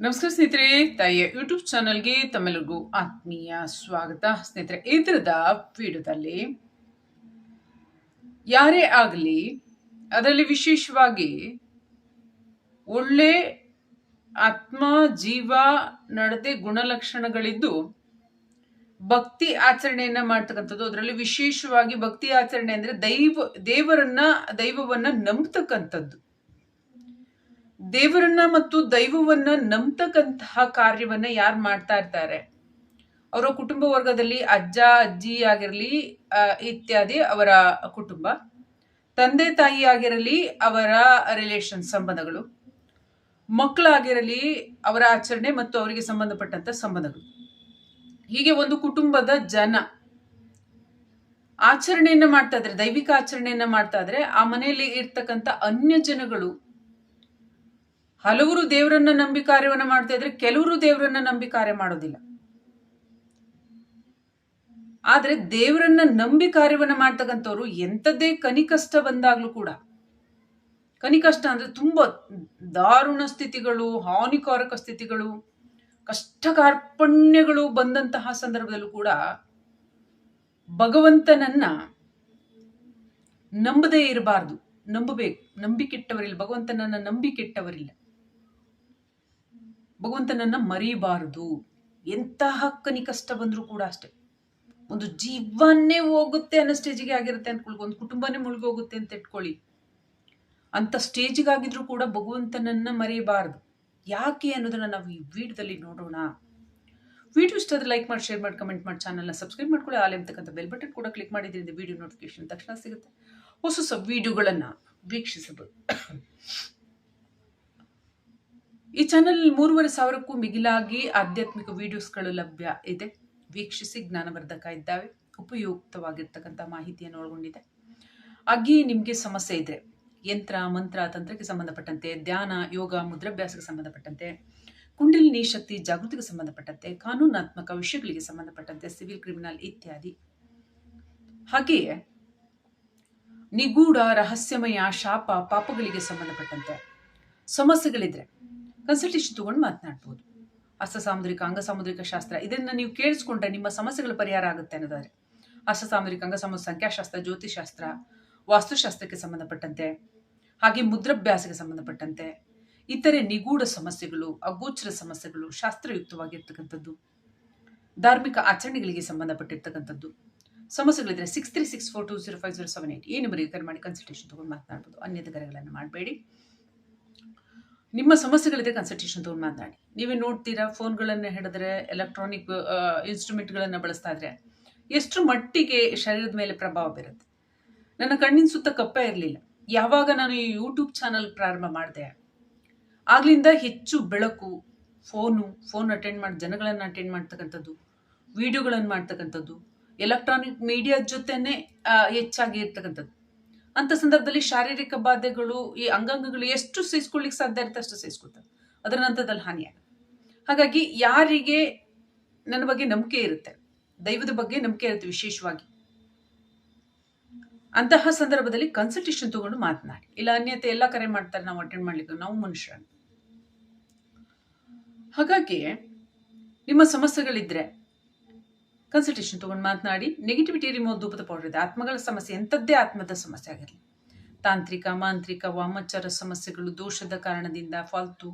ನಮಸ್ಕಾರ ಸ್ನೇಹಿತರೆ, ತಾಯಿಯ ಯೂಟ್ಯೂಬ್ ಚಾನಲ್ಗೆ ತಮ್ಮೆಲ್ಲರಿಗೂ ಆತ್ಮೀಯ ಸ್ವಾಗತ. ಸ್ನೇಹಿತರೆ, ಇದರದ ವಿಡಿಯೋದಲ್ಲಿ ಯಾರೇ ಆಗಲಿ, ಅದರಲ್ಲಿ ವಿಶೇಷವಾಗಿ ಒಳ್ಳೆ ಆತ್ಮ, ಜೀವ, ನಡತೆ, ಗುಣಲಕ್ಷಣಗಳಿದ್ದು ಭಕ್ತಿ ಆಚರಣೆಯನ್ನ ಮಾಡ್ತಕ್ಕಂಥದ್ದು. ಅದರಲ್ಲಿ ವಿಶೇಷವಾಗಿ ಭಕ್ತಿ ಆಚರಣೆ ಅಂದ್ರೆ ದೈವ, ದೇವರನ್ನ, ದೈವವನ್ನ ನಂಬತಕ್ಕಂಥದ್ದು. ದೇವರನ್ನ ಮತ್ತು ದೈವವನ್ನ ನಂಬತಕ್ಕಂತಹ ಕಾರ್ಯವನ್ನ ಯಾರು ಮಾಡ್ತಾ ಇರ್ತಾರೆ? ಅವರ ಕುಟುಂಬ ವರ್ಗದಲ್ಲಿ ಅಜ್ಜ, ಅಜ್ಜಿ ಆಗಿರಲಿ ಇತ್ಯಾದಿ ಅವರ ಕುಟುಂಬ. ತಂದೆ, ತಾಯಿ ಆಗಿರಲಿ ಅವರ ರಿಲೇಷನ್ ಸಂಬಂಧಗಳು. ಮಕ್ಕಳಾಗಿರಲಿ ಅವರ ಆಚರಣೆ ಮತ್ತು ಅವರಿಗೆ ಸಂಬಂಧಪಟ್ಟಂತ ಸಂಬಂಧಗಳು. ಹೀಗೆ ಒಂದು ಕುಟುಂಬದ ಜನ ಆಚರಣೆಯನ್ನ ಮಾಡ್ತಾ ಇದ್ರೆ, ದೈವಿಕ ಆಚರಣೆಯನ್ನ ಮಾಡ್ತಾ ಇದ್ರೆ ಆ ಮನೆಯಲ್ಲಿ ಇರ್ತಕ್ಕಂಥ ಅನ್ಯ ಜನಗಳು ಹಲವರು ದೇವರನ್ನ ನಂಬಿ ಕಾರ್ಯವನ್ನು ಮಾಡ್ತಾ ಇದ್ರೆ ಕೆಲವರು ದೇವರನ್ನ ನಂಬಿ ಕಾರ್ಯ ಮಾಡೋದಿಲ್ಲ. ಆದರೆ ದೇವರನ್ನ ನಂಬಿ ಕಾರ್ಯವನ್ನು ಮಾಡ್ತಕ್ಕಂಥವ್ರು ಎಂಥದ್ದೇ ಕನಿಕಷ್ಟ ಬಂದಾಗ್ಲೂ ಕೂಡ, ಕನಿಕಷ್ಟ ಅಂದ್ರೆ ತುಂಬಾ ದಾರುಣ ಸ್ಥಿತಿಗಳು, ಹಾನಿಕಾರಕ ಸ್ಥಿತಿಗಳು ಕಷ್ಟ ಕಾರ್ಪಣ್ಯಗಳು ಬಂದಂತಹ ಸಂದರ್ಭದಲ್ಲೂ ಕೂಡ ಭಗವಂತನನ್ನ ನಂಬದೇ ಇರಬಾರ್ದು. ನಂಬಬೇಕು, ನಂಬಿಕೆಟ್ಟವರಿಲ್ಲ. ಭಗವಂತನನ್ನ ನಂಬಿಕೆಟ್ಟವರಿಲ್ಲ ಭಗವಂತನನ್ನ ಮರೀಬಾರದು. ಎಂತಹ ಕಷ್ಟ ಬಂದರೂ ಕೂಡ ಅಷ್ಟೇ. ಒಂದು ಜೀವನ್ನೇ ಹೋಗುತ್ತೆ ಅನ್ನೋ ಸ್ಟೇಜಿಗೆ ಆಗಿರುತ್ತೆ ಅನ್ಕೊಳ್ಕೊ ಒಂದು ಕುಟುಂಬನೇ ಮುಳುಗೋಗುತ್ತೆ ಅಂತ ಇಟ್ಕೊಳ್ಳಿ. ಅಂತ ಸ್ಟೇಜ್ಗಾಗಿದ್ರು ಕೂಡ ಭಗವಂತನನ್ನ ಮರೆಯಬಾರದು ಯಾಕೆ ಅನ್ನೋದನ್ನ ನಾವು ಈ ವಿಡಿಯೋದಲ್ಲಿ ನೋಡೋಣ. ವಿಡಿಯೋ ಇಷ್ಟ ಲೈಕ್ ಮಾಡಿ, ಶೇರ್ ಮಾಡಿ, ಕಮೆಂಟ್ ಮಾಡಿ, ಚಾನಲ್ನ ಸಬ್ಸ್ಕ್ರೈಬ್ ಮಾಡ್ಕೊಳ್ಳಿ. ಆಲ್ ಅಂತಕ್ಕಂಥ ಬೆಲ್ ಬಟನ್ ಕೂಡ ಕ್ಲಿಕ್ ಮಾಡಿದ್ರಿಂದ ವಿಡಿಯೋ ನೋಟಿಫಿಕೇಶನ್ ತಕ್ಷಣ ಸಿಗುತ್ತೆ. ಹೊಸ ಹೊಸ ವಿಡಿಯೋಗಳನ್ನು ವೀಕ್ಷಿಸಬಹುದು. ಈ ಚಾನಲ್ ಮೂರುವರೆ ಸಾವಿರಕ್ಕೂ ಮಿಗಿಲಾಗಿ ಆಧ್ಯಾತ್ಮಿಕ ವಿಡಿಯೋಸ್ಗಳು ಲಭ್ಯ ಇದೆ. ವೀಕ್ಷಿಸಿ ಜ್ಞಾನವರ್ಧಕ ಇದ್ದಾವೆ. ಉಪಯುಕ್ತವಾಗಿರ್ತಕ್ಕಂಥ ಮಾಹಿತಿಯನ್ನು ಒಳಗೊಂಡಿದೆ. ಹಾಗೆಯೇ ನಿಮಗೆ ಸಮಸ್ಯೆ ಇದೆ ಯಂತ್ರ, ಮಂತ್ರ, ತಂತ್ರಕ್ಕೆ ಸಂಬಂಧಪಟ್ಟಂತೆ, ಧ್ಯಾನ, ಯೋಗ, ಮುದ್ರಾಭ್ಯಾಸಕ್ಕೆ ಸಂಬಂಧಪಟ್ಟಂತೆ, ಕುಂಡಲಿನಿ ಶಕ್ತಿ, ಜಾಗೃತಿಗೆ ಸಂಬಂಧಪಟ್ಟಂತೆ, ಕಾನೂನಾತ್ಮಕ ವಿಷಯಗಳಿಗೆ ಸಂಬಂಧಪಟ್ಟಂತೆ, ಸಿವಿಲ್, ಕ್ರಿಮಿನಲ್ ಇತ್ಯಾದಿ. ಹಾಗೆಯೇ ನಿಗೂಢ, ರಹಸ್ಯಮಯ, ಶಾಪ, ಪಾಪಗಳಿಗೆ ಸಂಬಂಧಪಟ್ಟಂತೆ ಸಮಸ್ಯೆಗಳಿದ್ರೆ ಕನ್ಸಲ್ಟೇಷನ್ ತೊಗೊಂಡು ಮಾತನಾಡ್ಬೋದು. ಅಸ್ತ ಸಾಮುದ್ರಿಕ, ಅಂಗ ಸಾಮುದ್ರಿಕ ಶಾಸ್ತ್ರ. ಇದನ್ನು ನೀವು ಕೇಳಿಸ್ಕೊಂಡ್ರೆ ನಿಮ್ಮ ಸಮಸ್ಯೆಗಳ ಪರಿಹಾರ ಆಗುತ್ತೆ ಅನ್ನೋದಾದ್ರೆ. ಅಸ್ತ ಸಾಮುದ್ರಿಕ, ಅಂಗ ಸಮ ಸಂಖ್ಯಾಶಾಸ್ತ್ರ ಜ್ಯೋತಿಷಾಸ್ತ್ರ ವಾಸ್ತುಶಾಸ್ತ್ರಕ್ಕೆ ಸಂಬಂಧಪಟ್ಟಂತೆ, ಹಾಗೆ ಮುದ್ರಾಭ್ಯಾಸಕ್ಕೆ ಸಂಬಂಧಪಟ್ಟಂತೆ, ಇತರೆ ನಿಗೂಢ ಸಮಸ್ಯೆಗಳು, ಅಗೋಚರ ಸಮಸ್ಯೆಗಳು ಶಾಸ್ತ್ರಯುಕ್ತವಾಗಿರ್ತಕ್ಕಂಥದ್ದು. ಧಾರ್ಮಿಕ ಆಚರಣೆಗಳಿಗೆ ಸಂಬಂಧಪಟ್ಟಿರ್ತಕ್ಕಂಥದ್ದು. ಸಮಸ್ಯೆಗಳಿದ್ರೆ six three six four two zero five zero seven eight ಈ ನಂಬರಿಗೆ ಕರೆ ಮಾಡಿ ಕನ್ಸಲ್ಟೇಷನ್ ತೊಗೊಂಡು ಮಾತನಾಡ್ಬೋದು. ಅನ್ಯದ ಕರೆಗಳನ್ನು ಮಾಡಬೇಡಿ. ನಿಮ್ಮ ಸಮಸ್ಯೆಗಳಿದೆ ಕನ್ಸಲ್ಟೇಷನ್ ತಗೊಂಡು ಮಾತಾಡಿ. ನೀವೇ ನೋಡ್ತೀರಾ, ಫೋನ್ಗಳನ್ನು ಹಿಡಿದ್ರೆ ಎಲೆಕ್ಟ್ರಾನಿಕ್ ಇನ್ಸ್ಟ್ರೂಮೆಂಟ್ಗಳನ್ನು ಬಳಸ್ತಾ ಇದ್ರೆ ಎಷ್ಟು ಮಟ್ಟಿಗೆ ಶರೀರದ ಮೇಲೆ ಪ್ರಭಾವ ಬೀರುತ್ತೆ? ನನ್ನ ಕಣ್ಣಿನ ಸುತ್ತ ಕಪ್ಪ ಇರಲಿಲ್ಲ. ಯಾವಾಗ ನಾನು ಈ ಯೂಟ್ಯೂಬ್ ಚಾನಲ್ ಪ್ರಾರಂಭ ಮಾಡಿದೆ? ಆಗ್ಲಿಂದ ಹೆಚ್ಚು ಬೆಳಕು, ಫೋನು, ಫೋನ್ ಅಟೆಂಡ್ ಮಾಡಿ, ಜನಗಳನ್ನು ಅಟೆಂಡ್ ಮಾಡ್ತಕ್ಕಂಥದ್ದು ವಿಡಿಯೋಗಳನ್ನು ಮಾಡ್ತಕ್ಕಂಥದ್ದು ಎಲೆಕ್ಟ್ರಾನಿಕ್ ಮೀಡಿಯಾದ ಜೊತೆನೆ ಹೆಚ್ಚಾಗಿ ಇರ್ತಕ್ಕಂಥದ್ದು. ಅಂತ ಸಂದರ್ಭದಲ್ಲಿ ಶಾರೀರಿಕ ಬಾಧೆಗಳು, ಈ ಅಂಗಾಂಗಗಳು ಎಷ್ಟು ಸಹಿಸ್ಕೊಳ್ಳಿಕ್ಕೆ ಸಾಧ್ಯ ಇರುತ್ತೆ ಅಷ್ಟು ಸೇರಿಸ್ಕೊಳ್ತಾರೆ ಅದರ ನಂತರದಲ್ಲಿ ಹಾನಿಯಾಗುತ್ತೆ ಹಾಗಾಗಿ ಯಾರಿಗೆ ನನ್ನ ಬಗ್ಗೆ ನಂಬಿಕೆ ಇರುತ್ತೆ, ದೈವದ ಬಗ್ಗೆ ನಂಬಿಕೆ ಇರುತ್ತೆ ವಿಶೇಷವಾಗಿ, ಅಂತಹ ಸಂದರ್ಭದಲ್ಲಿ ಕನ್ಸಲ್ಟೇಷನ್ ತಗೊಂಡು ಮಾತನಾಡಿ. ಇಲ್ಲ, ಅನ್ಯತೆ ಎಲ್ಲ ಕರೆ ಮಾಡ್ತಾರೆ, ನಾವು ಅಟೆಂಡ್ ಮಾಡ್ಲಿಕ್ಕೆ, ನಾವು ಮನುಷ್ಯರನ್ನು ಹಾಗಾಗಿ ನಿಮ್ಮ ಸಮಸ್ಯೆಗಳಿದ್ರೆ ಕನ್ಸಲ್ಟೇಷನ್ ತೊಗೊಂಡು ಮಾತನಾಡಿ ನೆಗೆಟಿವಿಟಿ ರಿಮೂವ್ ಧೂಪದ ಪೌಡರ್ ಇದೆ. ಆತ್ಮಗಳ ಸಮಸ್ಯೆ, ಎಂಥದ್ದೇ ಆತ್ಮದ ಸಮಸ್ಯೆ ಆಗಿರಲಿ. ತಾಂತ್ರಿಕ, ಮಾಂತ್ರಿಕ, ವಾಮಚಾರ ಸಮಸ್ಯೆಗಳು ದೋಷದ ಕಾರಣದಿಂದ, ಫಾಲ್ತು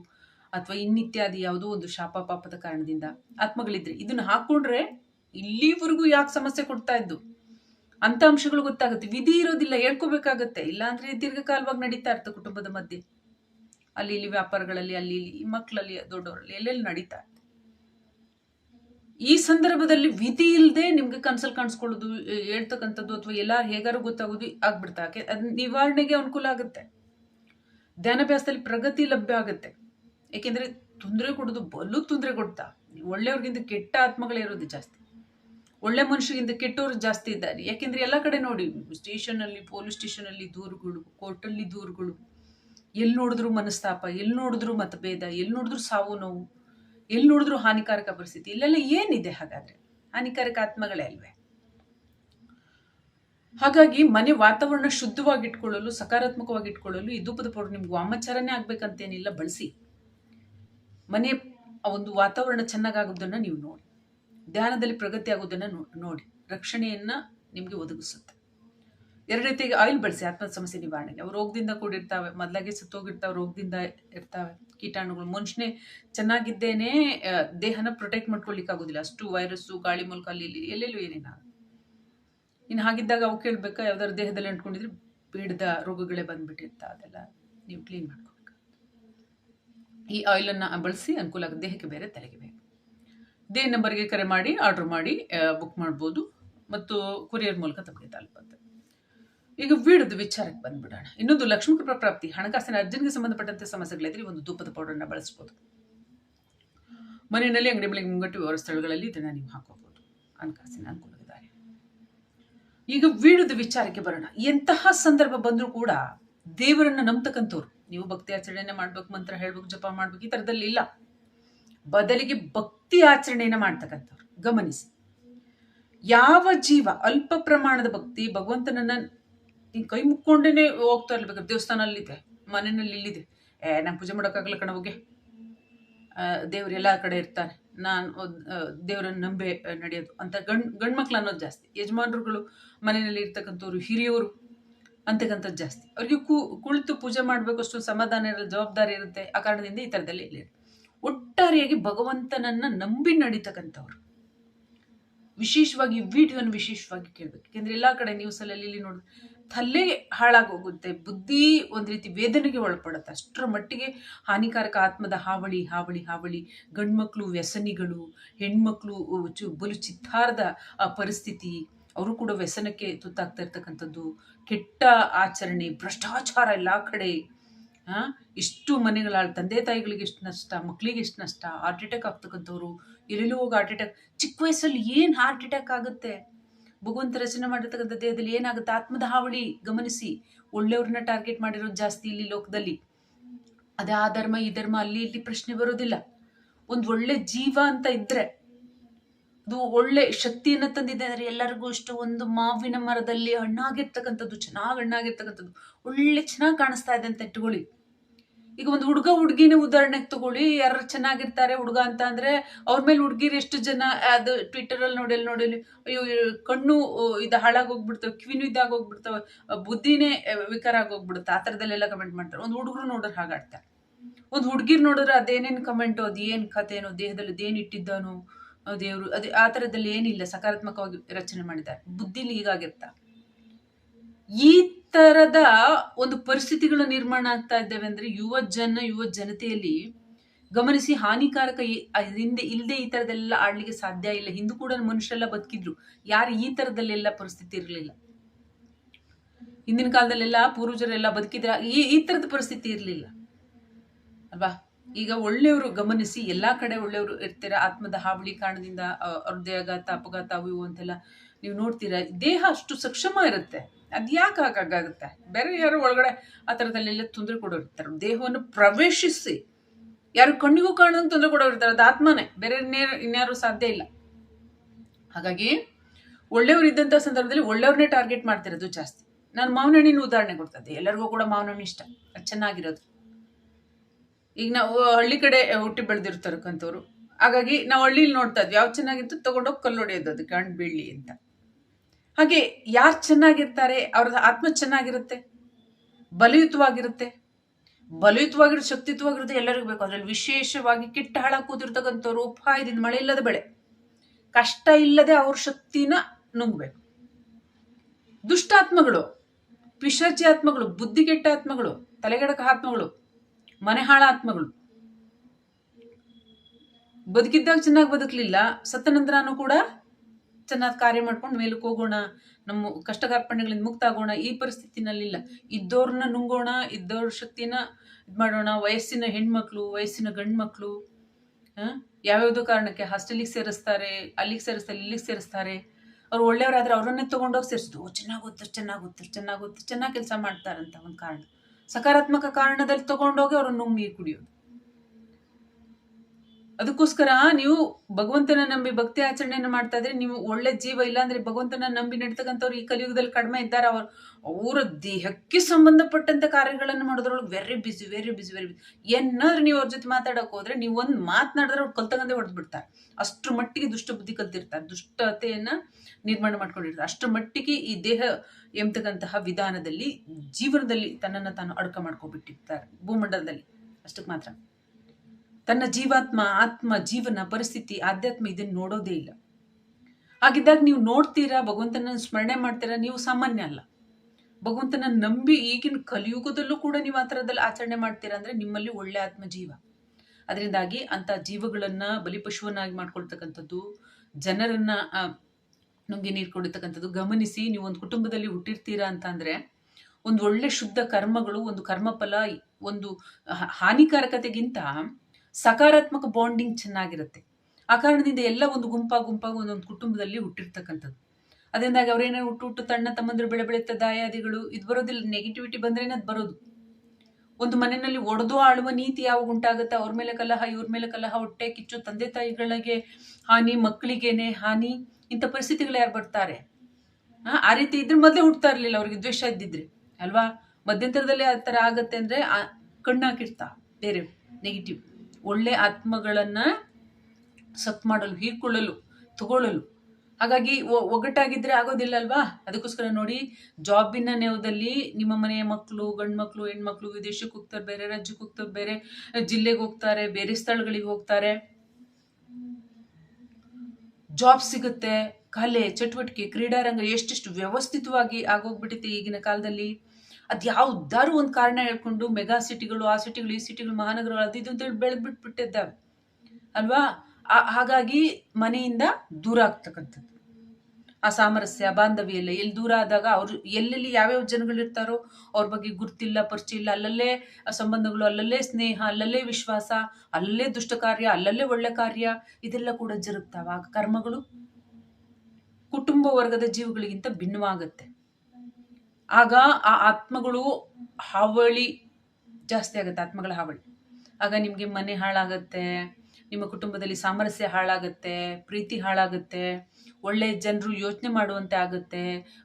ಅಥವಾ ಇನ್ನಿತ್ಯಾದಿ ಯಾವುದೋ ಒಂದು ಶಾಪ ಪಾಪದ ಕಾರಣದಿಂದ ಆತ್ಮಗಳಿದ್ರೆ ಇದನ್ನು ಹಾಕೊಂಡ್ರೆ ಇಲ್ಲಿವರೆಗೂ ಯಾಕೆ ಸಮಸ್ಯೆ ಕೊಡ್ತಾ ಇದ್ದು? ಅಂತ ಅಂಶಗಳು ಗೊತ್ತಾಗುತ್ತೆ. ವಿಧಿ ಇರೋದಿಲ್ಲ, ಹೇಳ್ಕೋಬೇಕಾಗತ್ತೆ. ಇಲ್ಲಾಂದ್ರೆ ದೀರ್ಘಕಾಲವಾಗಿ ನಡೀತಾ ಇರ್ತದೆ ಕುಟುಂಬದ ಮಧ್ಯೆ. ಅಲ್ಲಿ ಇಲ್ಲಿ ವ್ಯಾಪಾರಗಳಲ್ಲಿ, ಅಲ್ಲಿ ಇಲ್ಲಿ ಮಕ್ಕಳಲ್ಲಿ, ದೊಡ್ಡವರಲ್ಲಿ, ಎಲ್ಲೆಲ್ಲಿ ನಡೀತಾ ಈ ಸಂದರ್ಭದಲ್ಲಿ ವಿಧಿ ಇಲ್ಲದೆ ನಿಮ್ಗೆ ಕನ್ಸಲ್ ಕಾಣಿಸ್ಕೊಳ್ಳೋದು ಹೇಳ್ತಕ್ಕಂಥದ್ದು ಅಥವಾ ಎಲ್ಲ ಹೇಗಾರು ಗೊತ್ತಾಗೋದು ಆಗ್ಬಿಡ್ತಾ. ಅದ್ ನಿವಾರಣೆಗೆ ಅನುಕೂಲ ಆಗುತ್ತೆ. ಧ್ಯಾನಾಭ್ಯಾಸದಲ್ಲಿ ಪ್ರಗತಿ ಲಭ್ಯ ಆಗುತ್ತೆ. ಯಾಕೆಂದ್ರೆ ತೊಂದರೆ ಕೊಡೋದು, ಬಲು ತೊಂದರೆ ಕೊಡ್ತಾ. ಒಳ್ಳೆಯವ್ರಿಗಿಂತ ಕೆಟ್ಟ ಆತ್ಮಗಳೇ ಇರೋದು ಜಾಸ್ತಿ. ಒಳ್ಳೆ ಮನುಷ್ಯರಿಗಿಂತ ಕೆಟ್ಟವರು ಜಾಸ್ತಿ ಇದ್ದಾರೆ. ಯಾಕೆಂದ್ರೆ ಎಲ್ಲ ಕಡೆ ನೋಡಿ ಸ್ಟೇಷನ್ ಅಲ್ಲಿ ಪೊಲೀಸ್ ಸ್ಟೇಷನ್ ಅಲ್ಲಿ ದೂರುಗಳು, ಕೋರ್ಟಲ್ಲಿ ದೂರುಗಳು. ಎಲ್ಲಿ ನೋಡಿದ್ರು ಮನಸ್ತಾಪ ಎಲ್ಲಿ ನೋಡಿದ್ರು ಮತಭೇದ ಎಲ್ಲಿ ನೋಡಿದ್ರು ಸಾವು ನೋವು. ಎಲ್ಲಿ ನೋಡಿದ್ರು ಹಾನಿಕಾರಕ ಪರಿಸ್ಥಿತಿ. ಇಲ್ಲೆಲ್ಲ ಏನಿದೆ ಹಾಗಾದ್ರೆ? ಹಾನಿಕಾರಕ ಆತ್ಮಗಳೇ ಅಲ್ವೇ? ಹಾಗಾಗಿ ಮನೆ ವಾತಾವರಣ ಶುದ್ಧವಾಗಿಟ್ಕೊಳ್ಳಲು ಸಕಾರಾತ್ಮಕವಾಗಿ ಇಟ್ಕೊಳ್ಳಲು ಈ ಧೂಪದ ಪೌಡರ್ ನಿಮ್ಗೆ ವಾಮಾಚಾರನೇ ಆಗ್ಬೇಕಂತೇನಿಲ್ಲ. ಬಳಸಿ. ಮನೆ ಆ ಒಂದು ವಾತಾವರಣ ಚೆನ್ನಾಗಾಗೋದನ್ನು ನೀವು ನೋಡಿ. ಧ್ಯಾನದಲ್ಲಿ ಪ್ರಗತಿ ಆಗೋದನ್ನು ನೋಡಿ. ರಕ್ಷಣೆಯನ್ನು ನಿಮಗೆ ಒದಗಿಸುತ್ತೆ. ಎರಡನೇತಿಗೆ ಆಯಿಲ್ ಬಳಸಿ, ಆತ್ಮದ ಸಮಸ್ಯೆ ನಿವಾರಣೆಗೆ. ಅವು ರೋಗದಿಂದ ಕೂಡಿರ್ತಾವೆ. ಮೊದಲಾಗೆ ಸತ್ತೋಗಿರ್ತಾವೆ, ರೋಗದಿಂದ ಇರ್ತಾವೆ. ಕೀಟಾಣುಗಳು. ಮನುಷ್ಯನೇ ಚೆನ್ನಾಗಿದ್ದೇನೆ ದೇಹನ ಪ್ರೊಟೆಕ್ಟ್ ಮಾಡ್ಕೊಳ್ಲಿಕ್ಕೆ ಆಗೋದಿಲ್ಲ ಅಷ್ಟು ವೈರಸ್ಸು ಗಾಳಿ ಮೂಲಕ ಅಲ್ಲಿ ಎಲ್ಲೆಲ್ಲೂ ಏನೇನ ಇನ್ನು ಹಾಗಿದ್ದಾಗ ಅವು ಕೇಳಬೇಕಾ, ಯಾವ್ದಾದ್ರು ದೇಹದಲ್ಲಿ ಅಂಟ್ಕೊಂಡಿದ್ರೆ ಬೇಡದ ರೋಗಗಳೇ ಬಂದ್ಬಿಟ್ಟಿರ್ತ, ಅದೆಲ್ಲ ನೀವು ಕ್ಲೀನ್ ಮಾಡ್ಕೋಬೇಕು ಈ ಆಯಿಲನ್ನು ಬಳಸಿ ಅನುಕೂಲ ಆಗುತ್ತೆ. ದೇಹಕ್ಕೆ ಬೇರೆ ತಲೆಗೆ ಬೇರೆ ದೇಹ ನಂಬರ್ಗೆ ಕರೆ ಮಾಡಿ ಆರ್ಡರ್ ಮಾಡಿ ಬುಕ್ ಮಾಡ್ಬೋದು. ಮತ್ತು ಕೊರಿಯರ್ ಮೂಲಕ ತಮಗೆ ತಲುಪುತ್ತೆ. ಈಗ ವೀಡದ ವಿಚಾರಕ್ಕೆ ಬಂದ್ಬಿಡೋಣ. ಇನ್ನೊಂದು ಲಕ್ಷ್ಮೀ ಕೃಪಾ ಪ್ರಾಪ್ತಿ, ಹಣಕಾಸಿನ ಅರ್ಜನ್ಗೆ ಸಂಬಂಧಪಟ್ಟಂತೆ ಸಮಸ್ಯೆಗಳಿದ್ರೆ ಒಂದು ಧೂಪದ ಪೌಡರ್ನ ಬಳಸ್ಬೋದು. ಮನೆಯಲ್ಲಿ ಅಂಗಡಿ ಮಳಿಗೆ ಮುಂಗಟ್ಟು ವ್ಯವಹಾರ ಸ್ಥಳಗಳಲ್ಲಿ ಇದನ್ನು ನೀವು ಹಾಕೋಬಹುದು ಹಣಕಾಸಿನ ಅನುಕೂಲವಿದ್ದಾರೆ ದಾರಿ. ಈಗ ವೀಡದ ವಿಚಾರಕ್ಕೆ ಬರೋಣ. ಎಂತಹ ಸಂದರ್ಭ ಬಂದರೂ ಕೂಡ ದೇವರನ್ನ ನಂಬ್ತಕ್ಕಂಥವ್ರು, ನೀವು ಭಕ್ತಿ ಆಚರಣೆಯನ್ನ ಮಾಡ್ಬೇಕು, ಮಂತ್ರ ಹೇಳ್ಬೇಕು, ಜಪ ಮಾಡ್ಬೇಕು, ಈ ಥರದಲ್ಲಿ ಇಲ್ಲ. ಬದಲಿಗೆ ಭಕ್ತಿ ಆಚರಣೆಯನ್ನ ಮಾಡ್ತಕ್ಕಂಥವ್ರು, ಗಮನಿಸಿ. ಯಾವ ಜೀವ ಅಲ್ಪ ಪ್ರಮಾಣದ ಭಕ್ತಿ ಭಗವಂತನನ್ನ ಹಿಂಗ್ ಕೈ ಮುಕ್ಕೊಂಡೇ ಹೋಗ್ತಾ ಇರ್ಬೇಕಾದ್ರೆ ದೇವಸ್ಥಾನ ಅಲ್ಲಿದೆ ಮನೆಯಲ್ಲಿ ಇಲ್ಲಿದೆ. ಏ, ನಾನು ಪೂಜೆ ಮಾಡೋಕ್ಕಾಗಲ್ಲ ಕಣ, ಹೋಗಿ. ದೇವ್ರು ಎಲ್ಲ ಕಡೆ ಇರ್ತಾರೆ. ನಾನು ದೇವರನ್ನ ನಂಬೆ ನಡೆಯೋದು. ಅಂತ ಗಂಡ್ ಮಕ್ಳು ಅನ್ನೋದು ಜಾಸ್ತಿ. ಯಜಮಾನರುಗಳು ಮನೆಯಲ್ಲಿ ಇರ್ತಕ್ಕಂಥವ್ರು, ಹಿರಿಯವರು ಅಂತಕ್ಕಂಥದ್ದು ಜಾಸ್ತಿ. ಅವ್ರಿಗೆ ಕು, ಕುಳಿತು ಪೂಜೆ ಮಾಡಬೇಕು ಅಷ್ಟು ಸಮಾಧಾನ ಇರಲ್ಲ ಜವಾಬ್ದಾರಿ ಇರುತ್ತೆ. ಆ ಕಾರಣದಿಂದ ಈ ಥರದಲ್ಲಿ ಇಲ್ಲಿ ಒಟ್ಟಾರೆಯಾಗಿ ಭಗವಂತನನ್ನು ನಂಬಿ ನಡೀತಕ್ಕಂಥವ್ರು. ವಿಶೇಷವಾಗಿ ವಿಡಿಯೋನ ವಿಶೇಷವಾಗಿ ಕೇಳಬೇಕು. ಯಾಕೆಂದ್ರೆ ಎಲ್ಲ ಕಡೆ ನ್ಯೂಸಲ್ಲಿ ಇಲ್ಲಿ ನೋಡಿ ತಲೆ ಹಾಳಾಗೋಗುತ್ತೆ. ಬುದ್ಧಿ ಒಂದು ರೀತಿ ವೇದನೆಗೆ ಒಳಪಡುತ್ತೆ. ಅಷ್ಟರ ಮಟ್ಟಿಗೆ ಹಾನಿಕಾರಕ ಆತ್ಮದ ಹಾವಳಿ ಹಾವಳಿ ಹಾವಳಿ. ಗಂಡ್ಮಕ್ಳು ವ್ಯಸನಿಗಳು, ಹೆಣ್ಮಕ್ಳು ಚು ಬಲು ಚಿತ್ತಾರದ ಪರಿಸ್ಥಿತಿ. ಅವರು ಕೂಡ ವ್ಯಸನಕ್ಕೆ ತುತ್ತಾಗ್ತಾ ಇರ್ತಕ್ಕಂಥದ್ದು. ಕೆಟ್ಟ ಆಚರಣೆ, ಭ್ರಷ್ಟಾಚಾರ ಎಲ್ಲ ಕಡೆ. ಹಾಂ ಇಷ್ಟು ಮನೆಗಳ ತಂದೆ ತಾಯಿಗಳಿಗೆ ಎಷ್ಟು ನಷ್ಟ ಮಕ್ಕಳಿಗೆ ಎಷ್ಟು ನಷ್ಟ. ಹಾರ್ಟ್ ಅಟ್ಯಾಕ್ ಆಗ್ತಕ್ಕಂಥವ್ರು. ಎಲ್ಲೆಲ್ಲೋ ಹೋಗಿ ಹಾರ್ಟ್ ಅಟ್ಯಾಕ್ ಚಿಕ್ಕ ವಯಸ್ಸಲ್ಲಿ ಏನು ಹಾರ್ಟ್ ಅಟ್ಯಾಕ್ ಆಗುತ್ತೆ? ಭಗವಂತ ರಚನೆ ಮಾಡಿರ್ತಕ್ಕಂಥ ದೇಹದಲ್ಲಿ ಏನಾಗುತ್ತೆ? ಆತ್ಮದ ಹಾವಳಿ ಗಮನಿಸಿ. ಒಳ್ಳೆಯವ್ರನ್ನ ಟಾರ್ಗೆಟ್ ಮಾಡಿರೋದು ಜಾಸ್ತಿ ಇಲ್ಲಿ ಲೋಕದಲ್ಲಿ. ಅದೇ ಆ ಧರ್ಮ, ಈ ಧರ್ಮ ಅಲ್ಲಿ ಇಲ್ಲಿ ಪ್ರಶ್ನೆ ಬರೋದಿಲ್ಲ. ಒಂದು ಒಳ್ಳೆ ಜೀವ ಅಂತ ಇದ್ರೆ, ಅದು ಒಳ್ಳೆ ಶಕ್ತಿಯನ್ನು ತಂದಿದೆ ಅಂದ್ರೆ ಎಲ್ಲರಿಗೂ ಇಷ್ಟು. ಒಂದು ಮಾವಿನ ಮರದಲ್ಲಿ ಹಣ್ಣಾಗಿರ್ತಕ್ಕಂಥದ್ದು, ಚೆನ್ನಾಗಿ ಹಣ್ಣಾಗಿರ್ತಕ್ಕಂಥದ್ದು, ಒಳ್ಳೆ ಚೆನ್ನಾಗಿ ಕಾಣಿಸ್ತಾ ಇದೆ ಅಂತ ಇಟ್ಕೊಳ್ಳಿ ಈಗ ಒಂದು ಹುಡುಗ ಹುಡುಗಿನ ಉದಾಹರಣೆಗೆ ತಗೊಳ್ಳಿ ಯಾರು ಚೆನ್ನಾಗಿರ್ತಾರೆ ಹುಡುಗ ಅಂತ ಅಂದ್ರೆ ಅವ್ರ ಮೇಲೆ ಹುಡುಗಿರು ಎಷ್ಟು ಜನ ಅದು ಟ್ವಿಟರ್ ಅಲ್ಲಿ ನೋಡಿ ಅಲ್ಲಿ ನೋಡಿ ಅಲ್ಲಿ, ಅಯ್ಯೋ ಕಣ್ಣು ಇದು ಹಾಳಾಗೋಗ್ಬಿಡ್ತವೆ ಕಿವಿನೂ ಇದಾಗ ಹೋಗ್ಬಿಡ್ತವೆ ಬುದ್ಧಿನೇ ವಿಕಾರ ಆಗೋಗ್ಬಿಡುತ್ತೆ ಆ ಥರದಲ್ಲೆಲ್ಲ ಕಮೆಂಟ್ ಮಾಡ್ತಾರೆ. ಒಂದು ಹುಡುಗರು ನೋಡಿದ್ರೆ ಹಾಗಾಡ್ತಾರೆ ಒಂದು ಹುಡುಗಿರ್ ನೋಡಿದ್ರೆ ಅದೇನೇನು ಕಮೆಂಟು ಅದು ಏನು ಕಥೆನೋ ದೇಹದಲ್ಲಿ ಅದೇನು ಇಟ್ಟಿದ್ದಾನೋ ದೇವರು ಅದೇ ಆ ಥರದಲ್ಲಿ ಏನಿಲ್ಲ ಸಕಾರಾತ್ಮಕವಾಗಿ ರಚನೆ ಮಾಡಿದ್ದಾರೆ. ಬುದ್ಧಿಲಿ ಹೀಗಾಗಿರ್ತಾ. ಈ ತರದ ಒಂದು ಪರಿಸ್ಥಿತಿಗಳು ನಿರ್ಮಾಣ ಆಗ್ತಾ ಇದ್ದಾವೆ ಅಂದ್ರೆ ಯುವ ಜನ, ಯುವ ಜನತೆಯಲ್ಲಿ ಗಮನಿಸಿ ಹಾನಿಕಾರಕ ಹಿಂದೆ ಇಲ್ಲದೆ ಈ ತರದೆಲ್ಲ ಆಡ್ಲಿಕ್ಕೆ ಸಾಧ್ಯ ಇಲ್ಲ. ಹಿಂದೂ ಕೂಡ ಮನುಷ್ಯರೆಲ್ಲ ಬದುಕಿದ್ರು. ಯಾರು ಈ ತರದಲ್ಲೆಲ್ಲ ಪರಿಸ್ಥಿತಿ ಇರಲಿಲ್ಲ? ಹಿಂದಿನ ಕಾಲದಲ್ಲೆಲ್ಲ ಪೂರ್ವಜರೆಲ್ಲ ಬದುಕಿದ್ರ ಈ ಈ ತರದ ಪರಿಸ್ಥಿತಿ ಇರಲಿಲ್ಲ. ಅಲ್ವಾ? ಈಗ ಒಳ್ಳೆಯವರು ಗಮನಿಸಿ, ಎಲ್ಲಾ ಕಡೆ ಒಳ್ಳೆಯವರು ಇರ್ತೀರ? ಆತ್ಮದ ಹಾವಳಿ ಕಾರಣದಿಂದ ಹೃದಯಾಘಾತ, ಅಪಘಾತ ಅವು ಇವು ಅಂತೆಲ್ಲ ನೀವು ನೋಡ್ತೀರಾ? ದೇಹ ಅಷ್ಟು ಸಕ್ಷಮ ಇರುತ್ತೆ. ಅದ್ ಯಾಕೆ ಹಾಗಾಗುತ್ತೆ? ಬೇರೆ ಯಾರು ಒಳಗಡೆ ಆ ಥರದಲ್ಲೆಲ್ಲ ತೊಂದರೆ ಕೊಡೋರಿರ್ತಾರೆ. ದೇಹವನ್ನು ಪ್ರವೇಶಿಸಿ ಯಾರು ಕಣ್ಣಿಗೂ ಕಾಣದಂಗೆ ತೊಂದರೆ ಕೊಡೋರಿರ್ತಾರೆ. ಅದು ಆತ್ಮನೇ. ಬೇರೆ ಇನ್ಯಾರು ಇನ್ಯಾರು ಸಾಧ್ಯ ಇಲ್ಲ. ಹಾಗಾಗಿ ಒಳ್ಳೆಯವರು ಇದ್ದಂಥ ಸಂದರ್ಭದಲ್ಲಿ ಒಳ್ಳೆಯವ್ರನ್ನೇ ಟಾರ್ಗೆಟ್ ಮಾಡ್ತಿರೋದು ಜಾಸ್ತಿ. ನಾನು ಮಾವಿನ ಹಣ್ಣಿನ ಉದಾಹರಣೆ ಕೊಡ್ತದೆ ಎಲ್ಲರಿಗೂ ಕೂಡ ಮಾವಿನ ಹಣ್ಣು ಇಷ್ಟ. ಅದು ಚೆನ್ನಾಗಿರೋದು. ಈಗ ನಾವು ಹಳ್ಳಿ ಕಡೆ ಹುಟ್ಟಿ ಬೆಳೆದಿರ್ತಕ್ಕಂಥವ್ರು ಹಾಗಾಗಿ ನಾವು ಹಳ್ಳಿಲಿ ನೋಡ್ತಾ ಇದ್ವಿ. ಯಾವ್ದು ಚೆನ್ನಾಗಿತ್ತು? ತೊಗೊಂಡೋಗಿ ಕಲ್ಲು ಹೊಡೆಯೋದು ಅದು ಗಂಡು ಅಂತ. ಹಾಗೆ ಯಾರು ಚೆನ್ನಾಗಿರ್ತಾರೆ ಅವ್ರದ್ದು ಆತ್ಮ ಚೆನ್ನಾಗಿರುತ್ತೆ? ಬಲಯುತವಾಗಿರುತ್ತೆ. ಬಲಯುತವಾಗಿರೋ ಶಕ್ತಿತ್ವವಾಗಿರುತ್ತೆ ಎಲ್ಲರಿಗೂ ಬೇಕು. ಅದರಲ್ಲಿ ವಿಶೇಷವಾಗಿ ಕೆಟ್ಟ ಹಾಳ ಕೂತಿರ್ತಕ್ಕಂಥವ್ರು ಉಪಾಯದಿಂದ ಮಳೆ ಇಲ್ಲದ ಬೆಳೆ. ಕಷ್ಟ ಇಲ್ಲದೆ ಅವ್ರ ಶಕ್ತಿನ ನುಂಗ್ಬೇಕು. ದುಷ್ಟಾತ್ಮಗಳು ಪಿಶಾಚಿ ಆತ್ಮಗಳು ಬುದ್ಧಿಗೆಟ್ಟ ಆತ್ಮಗಳು ತಲೆಗೆಡಕ ಆತ್ಮಗಳು ಮನೆಹಾಳ ಆತ್ಮಗಳು ಬದುಕಿದ್ದಾಗ ಚೆನ್ನಾಗಿ ಬದುಕಲಿಲ್ಲ ಸತ್ತ ನಂತರನೂ ಕೂಡ ಚೆನ್ನಾಗಿ ಕಾರ್ಯ ಮಾಡ್ಕೊಂಡು ಮೇಲಕ್ಕೆ ಹೋಗೋಣ, ನಮ್ಮ ಕಷ್ಟ ಕಾರ್ಪಣ್ಯಗಳಿಂದ ಮುಕ್ತ ಆಗೋಣ ಈ ಪರಿಸ್ಥಿತಿನಲ್ಲಿಲ್ಲ. ಇದ್ದವ್ರನ್ನ ನುಂಗೋಣ ಇದ್ದವ್ರ ಶಕ್ತಿನ ಇದು ಮಾಡೋಣ. ವಯಸ್ಸಿನ ಹೆಣ್ಮಕ್ಳು, ವಯಸ್ಸಿನ ಗಂಡ್ಮಕ್ಳು ಯಾವ್ಯಾವುದೋ ಕಾರಣಕ್ಕೆ ಹಾಸ್ಟೆಲಿಗೆ ಸೇರಿಸ್ತಾರೆ, ಅಲ್ಲಿಗೆ ಸೇರಿಸ್ತಾರೆ, ಇಲ್ಲಿಗೆ ಸೇರಿಸ್ತಾರೆ. ಅವ್ರು ಒಳ್ಳೆಯವರಾದ್ರೆ ಅವರನ್ನೇ ತೊಗೊಂಡೋಗಿ ಸೇರಿಸ್ತು ಓ, ಚೆನ್ನಾಗುತ್ತೆ ಚೆನ್ನಾಗಿ ಚೆನ್ನಾಗುತ್ತೆ, ಚೆನ್ನಾಗಿ ಕೆಲಸ ಮಾಡ್ತಾರಂತ ಒಂದು ಕಾರಣ. ಸಕಾರಾತ್ಮಕ ಕಾರಣದಲ್ಲಿ ತೊಗೊಂಡೋಗಿ ಅವ್ರನ್ನ ನುಂಗಿ ಕುಡಿಯೋದು. ಅದಕ್ಕೋಸ್ಕರ ನೀವು ಭಗವಂತನ ನಂಬಿ ಭಕ್ತಿ ಆಚರಣೆಯನ್ನು ಮಾಡ್ತಾ ಇದ್ರೆ ನೀವು ಒಳ್ಳೆ ಜೀವ ಇಲ್ಲಾಂದ್ರೆ ಭಗವಂತನ ನಂಬಿ ನಡ್ತಕ್ಕಂಥವ್ರು ಈ ಕಲಿಯುಗದಲ್ಲಿ ಕಡಿಮೆ ಇದ್ದಾರೆ. ಅವರು ಅವರ ದೇಹಕ್ಕೆ ಸಂಬಂಧಪಟ್ಟಂತ ಕಾರ್ಯಗಳನ್ನು ಮಾಡೋದ್ರೊಳಗೆ very busy very busy very busy ಏನಾದ್ರೂ ನೀವು ಅವ್ರ ಜೊತೆ ಮಾತಾಡಕ್ ಹೋದ್ರೆ ನೀವು ಒಂದು ಮಾತನಾಡಿದ್ರೆ ಅವ್ರು ಕಲ್ತಂಗಂದೇ ಹೊಡೆದು ಬಿಡ್ತಾರೆ. ಅಷ್ಟ್ರ ಮಟ್ಟಿಗೆ ದುಷ್ಟ ಬುದ್ಧಿ ಕಲ್ತಿರ್ತಾರೆ. ದುಷ್ಟತೆಯನ್ನ ನಿರ್ಮಾಣ ಮಾಡ್ಕೊಂಡಿರ್ತಾರೆ. ಅಷ್ಟ್ರ ಮಟ್ಟಿಗೆ ಈ ದೇಹ ಎಂಬತಕ್ಕಂತಹ ವಿಧಾನದಲ್ಲಿ ಜೀವನದಲ್ಲಿ ತನ್ನನ್ನು ತಾನು ಅಡಕ ಮಾಡ್ಕೊಬಿಟ್ಟಿರ್ತಾರೆ ಭೂಮಂಡಲದಲ್ಲಿ. ಅಷ್ಟಕ್ಕೆ ಮಾತ್ರ. ತನ್ನ ಜೀವಾತ್ಮ, ಆತ್ಮ, ಜೀವನ ಪರಿಸ್ಥಿತಿ, ಆಧ್ಯಾತ್ಮ ಇದನ್ನು ನೋಡೋದೇ ಇಲ್ಲ. ಹಾಗಿದ್ದಾಗ ನೀವು ನೋಡ್ತೀರಾ, ಭಗವಂತನ ಸ್ಮರಣೆ ಮಾಡ್ತೀರಾ, ನೀವು ಸಾಮಾನ್ಯ ಅಲ್ಲ. ಭಗವಂತನ ನಂಬಿ ಈಗಿನ ಕಲಿಯುಗದಲ್ಲೂ ಕೂಡ ನೀವು ಆ ಥರದಲ್ಲಿ ಆಚರಣೆ ಮಾಡ್ತೀರಾ ಅಂದರೆ ನಿಮ್ಮಲ್ಲಿ ಒಳ್ಳೆ ಆತ್ಮ ಜೀವ ಅದರಿಂದಾಗಿ ಅಂಥ ಜೀವಗಳನ್ನ ಬಲಿಪಶುವನ್ನಾಗಿ ಮಾಡ್ಕೊಳ್ತಕ್ಕಂಥದ್ದು, ಜನರನ್ನ ನುಂಗಿ ನೀರು ಕೊಡಿರ್ತಕ್ಕಂಥದ್ದು ಗಮನಿಸಿ ನೀವು ಒಂದು ಕುಟುಂಬದಲ್ಲಿ ಹುಟ್ಟಿರ್ತೀರಾ ಅಂತ ಅಂದ್ರೆ ಒಂದು ಒಳ್ಳೆ ಶುದ್ಧ ಕರ್ಮಗಳು, ಒಂದು ಕರ್ಮಫಲ, ಒಂದು ಹಾನಿಕಾರಕತೆಗಿಂತ ಸಕಾರಾತ್ಮಕ ಬಾಂಡಿಂಗ್ ಚೆನ್ನಾಗಿರುತ್ತೆ. ಆ ಕಾರಣದಿಂದ ಎಲ್ಲ ಒಂದು ಗುಂಪಾಗಿ ಗುಂಪಾಗಿ ಒಂದೊಂದು ಕುಟುಂಬದಲ್ಲಿ ಹುಟ್ಟಿರ್ತಕ್ಕಂಥದ್ದು. ಅದರಿಂದಾಗಿ ಅವರೇನೋ ಹುಟ್ಟು ಹುಟ್ಟು ತಣ್ಣ ತಮ್ಮಂದ್ರೆ ಬೆಳೆ ಬೆಳೆಯುತ್ತ ದಾಯಾದಿಗಳು ಇದು ಬರೋದಿಲ್ಲ ನೆಗೆಟಿವಿಟಿ ಬಂದ್ರೇನೆ ಅದು ಬರೋದು. ಒಂದು ಮನೆಯಲ್ಲಿ ಒಡೆದು ಆಳುವ ನೀತಿ ಯಾವಾಗ ಉಂಟಾಗುತ್ತೆ? ಅವ್ರ ಮೇಲೆ ಕಲಹ ಇವ್ರ ಮೇಲೆ ಕಲಹ ಹೊಟ್ಟೆ ಕಿಚ್ಚು ತಂದೆ ತಾಯಿಗಳಿಗೆ ಹಾನಿ ಮಕ್ಕಳಿಗೇನೆ ಹಾನಿ ಇಂಥ ಪರಿಸ್ಥಿತಿಗಳು ಯಾರು ಬರ್ತಾರೆ? ಆ, ರೀತಿ ಇದ್ರ ಮೊದಲೇ ಹುಡ್ತಾ ಇರಲಿಲ್ಲ ಅವ್ರಿಗೆ ದ್ವೇಷ ಇದ್ದಿದ್ರೆ. ಅಲ್ವಾ? ಮಧ್ಯಂತರದಲ್ಲಿ ಆ ಥರ ಆಗುತ್ತೆ ಅಂದರೆ ಕಣ್ಣು ಹಾಕಿರ್ತಾ ಬೇರೆ ನೆಗೆಟಿವ್ ಒಳ್ಳೆ ಆತ್ಮಗಳನ್ನ ಸತ್ ಮಾಡಲು, ಹೀರ್ಕೊಳ್ಳಲು, ತಗೊಳ್ಳಲು. ಹಾಗಾಗಿ ಒ- ಒಗ್ಗಟ್ಟಾಗಿದ್ರೆ ಆಗೋದಿಲ್ಲ ಅಲ್ವಾ ಅದಕ್ಕೋಸ್ಕರ ನೋಡಿ, ಜಾಬಿನ ನೆವದಲ್ಲಿ ನಿಮ್ಮ ಮನೆಯ ಮಕ್ಕಳು ಗಂಡು ಮಕ್ಕಳು ಹೆಣ್ಮಕ್ಳು ವಿದೇಶಕ್ಕೆ ಹೋಗ್ತಾರೆ, ಬೇರೆ ರಾಜ್ಯಕ್ಕೆ ಹೋಗ್ತಾರೆ, ಬೇರೆ ಜಿಲ್ಲೆಗೆ ಹೋಗ್ತಾರೆ, ಬೇರೆ ಸ್ಥಳಗಳಿಗೆ ಹೋಗ್ತಾರೆ. ಜಾಬ್ ಸಿಗುತ್ತೆ, ಕಲೆ, ಚಟುವಟಿಕೆ, ಕ್ರೀಡಾರಂಗ ಎಷ್ಟೆಷ್ಟು ವ್ಯವಸ್ಥಿತವಾಗಿ ಆಗೋಗ್ಬಿಟ್ಟಿದೆ ಈಗಿನ ಕಾಲದಲ್ಲಿ. ಅದು ಒಂದು ಕಾರಣ ಹೇಳ್ಕೊಂಡು ಮೆಗಾ ಸಿಟಿಗಳು, ಆ ಸಿಟಿಗಳು, ಈ ಸಿಟಿಗಳು, ಮಹಾನಗರಗಳು, ಅದು ಇದು ಅಂತೇಳಿ ಬೆಳೆದ್ಬಿಟ್ಬಿಟ್ಟಿದ್ದಾವೆ ಅಲ್ವಾ? ಹಾಗಾಗಿ ಮನೆಯಿಂದ ದೂರ ಆಗ್ತಕ್ಕಂಥದ್ದು. ಆ ಸಾಮರಸ್ಯ ಬಾಂಧವ್ಯ ಎಲ್ಲ ಎಲ್ಲಿ ದೂರ ಆದಾಗ ಅವರು ಎಲ್ಲೆಲ್ಲಿ ಯಾವ್ಯಾವ ಜನಗಳಿರ್ತಾರೋ ಅವ್ರ ಬಗ್ಗೆ ಗುರ್ತಿಲ್ಲ, ಪರಿಚಯ ಇಲ್ಲ, ಅಲ್ಲಲ್ಲೇ ಸಂಬಂಧಗಳು, ಅಲ್ಲಲ್ಲೇ ಸ್ನೇಹ, ಅಲ್ಲಲ್ಲೇ ವಿಶ್ವಾಸ, ಅಲ್ಲಲ್ಲೇ ದುಷ್ಟ ಕಾರ್ಯ, ಅಲ್ಲಲ್ಲೇ ಒಳ್ಳೆ ಕಾರ್ಯ, ಇದೆಲ್ಲ ಕೂಡ ಜರುಗ್ತಾವ. ಕರ್ಮಗಳು ಕುಟುಂಬ ವರ್ಗದ ಜೀವಗಳಿಗಿಂತ ಭಿನ್ನವಾಗುತ್ತೆ. ಆಗ ಆ ಆತ್ಮಗಳು ಹಾವಳಿ ಜಾಸ್ತಿ ಆಗುತ್ತೆ, ಆತ್ಮಗಳ ಹಾವಳಿ. ಆಗ ನಿಮಗೆ ಮನೆ ಹಾಳಾಗತ್ತೆ, ನಿಮ್ಮ ಕುಟುಂಬದಲ್ಲಿ ಸಾಮರಸ್ಯ ಹಾಳಾಗುತ್ತೆ, ಪ್ರೀತಿ ಹಾಳಾಗುತ್ತೆ, ಒಳ್ಳೆ ಜನರು ಯೋಚನೆ ಮಾಡುವಂತೆ ಆಗುತ್ತೆ,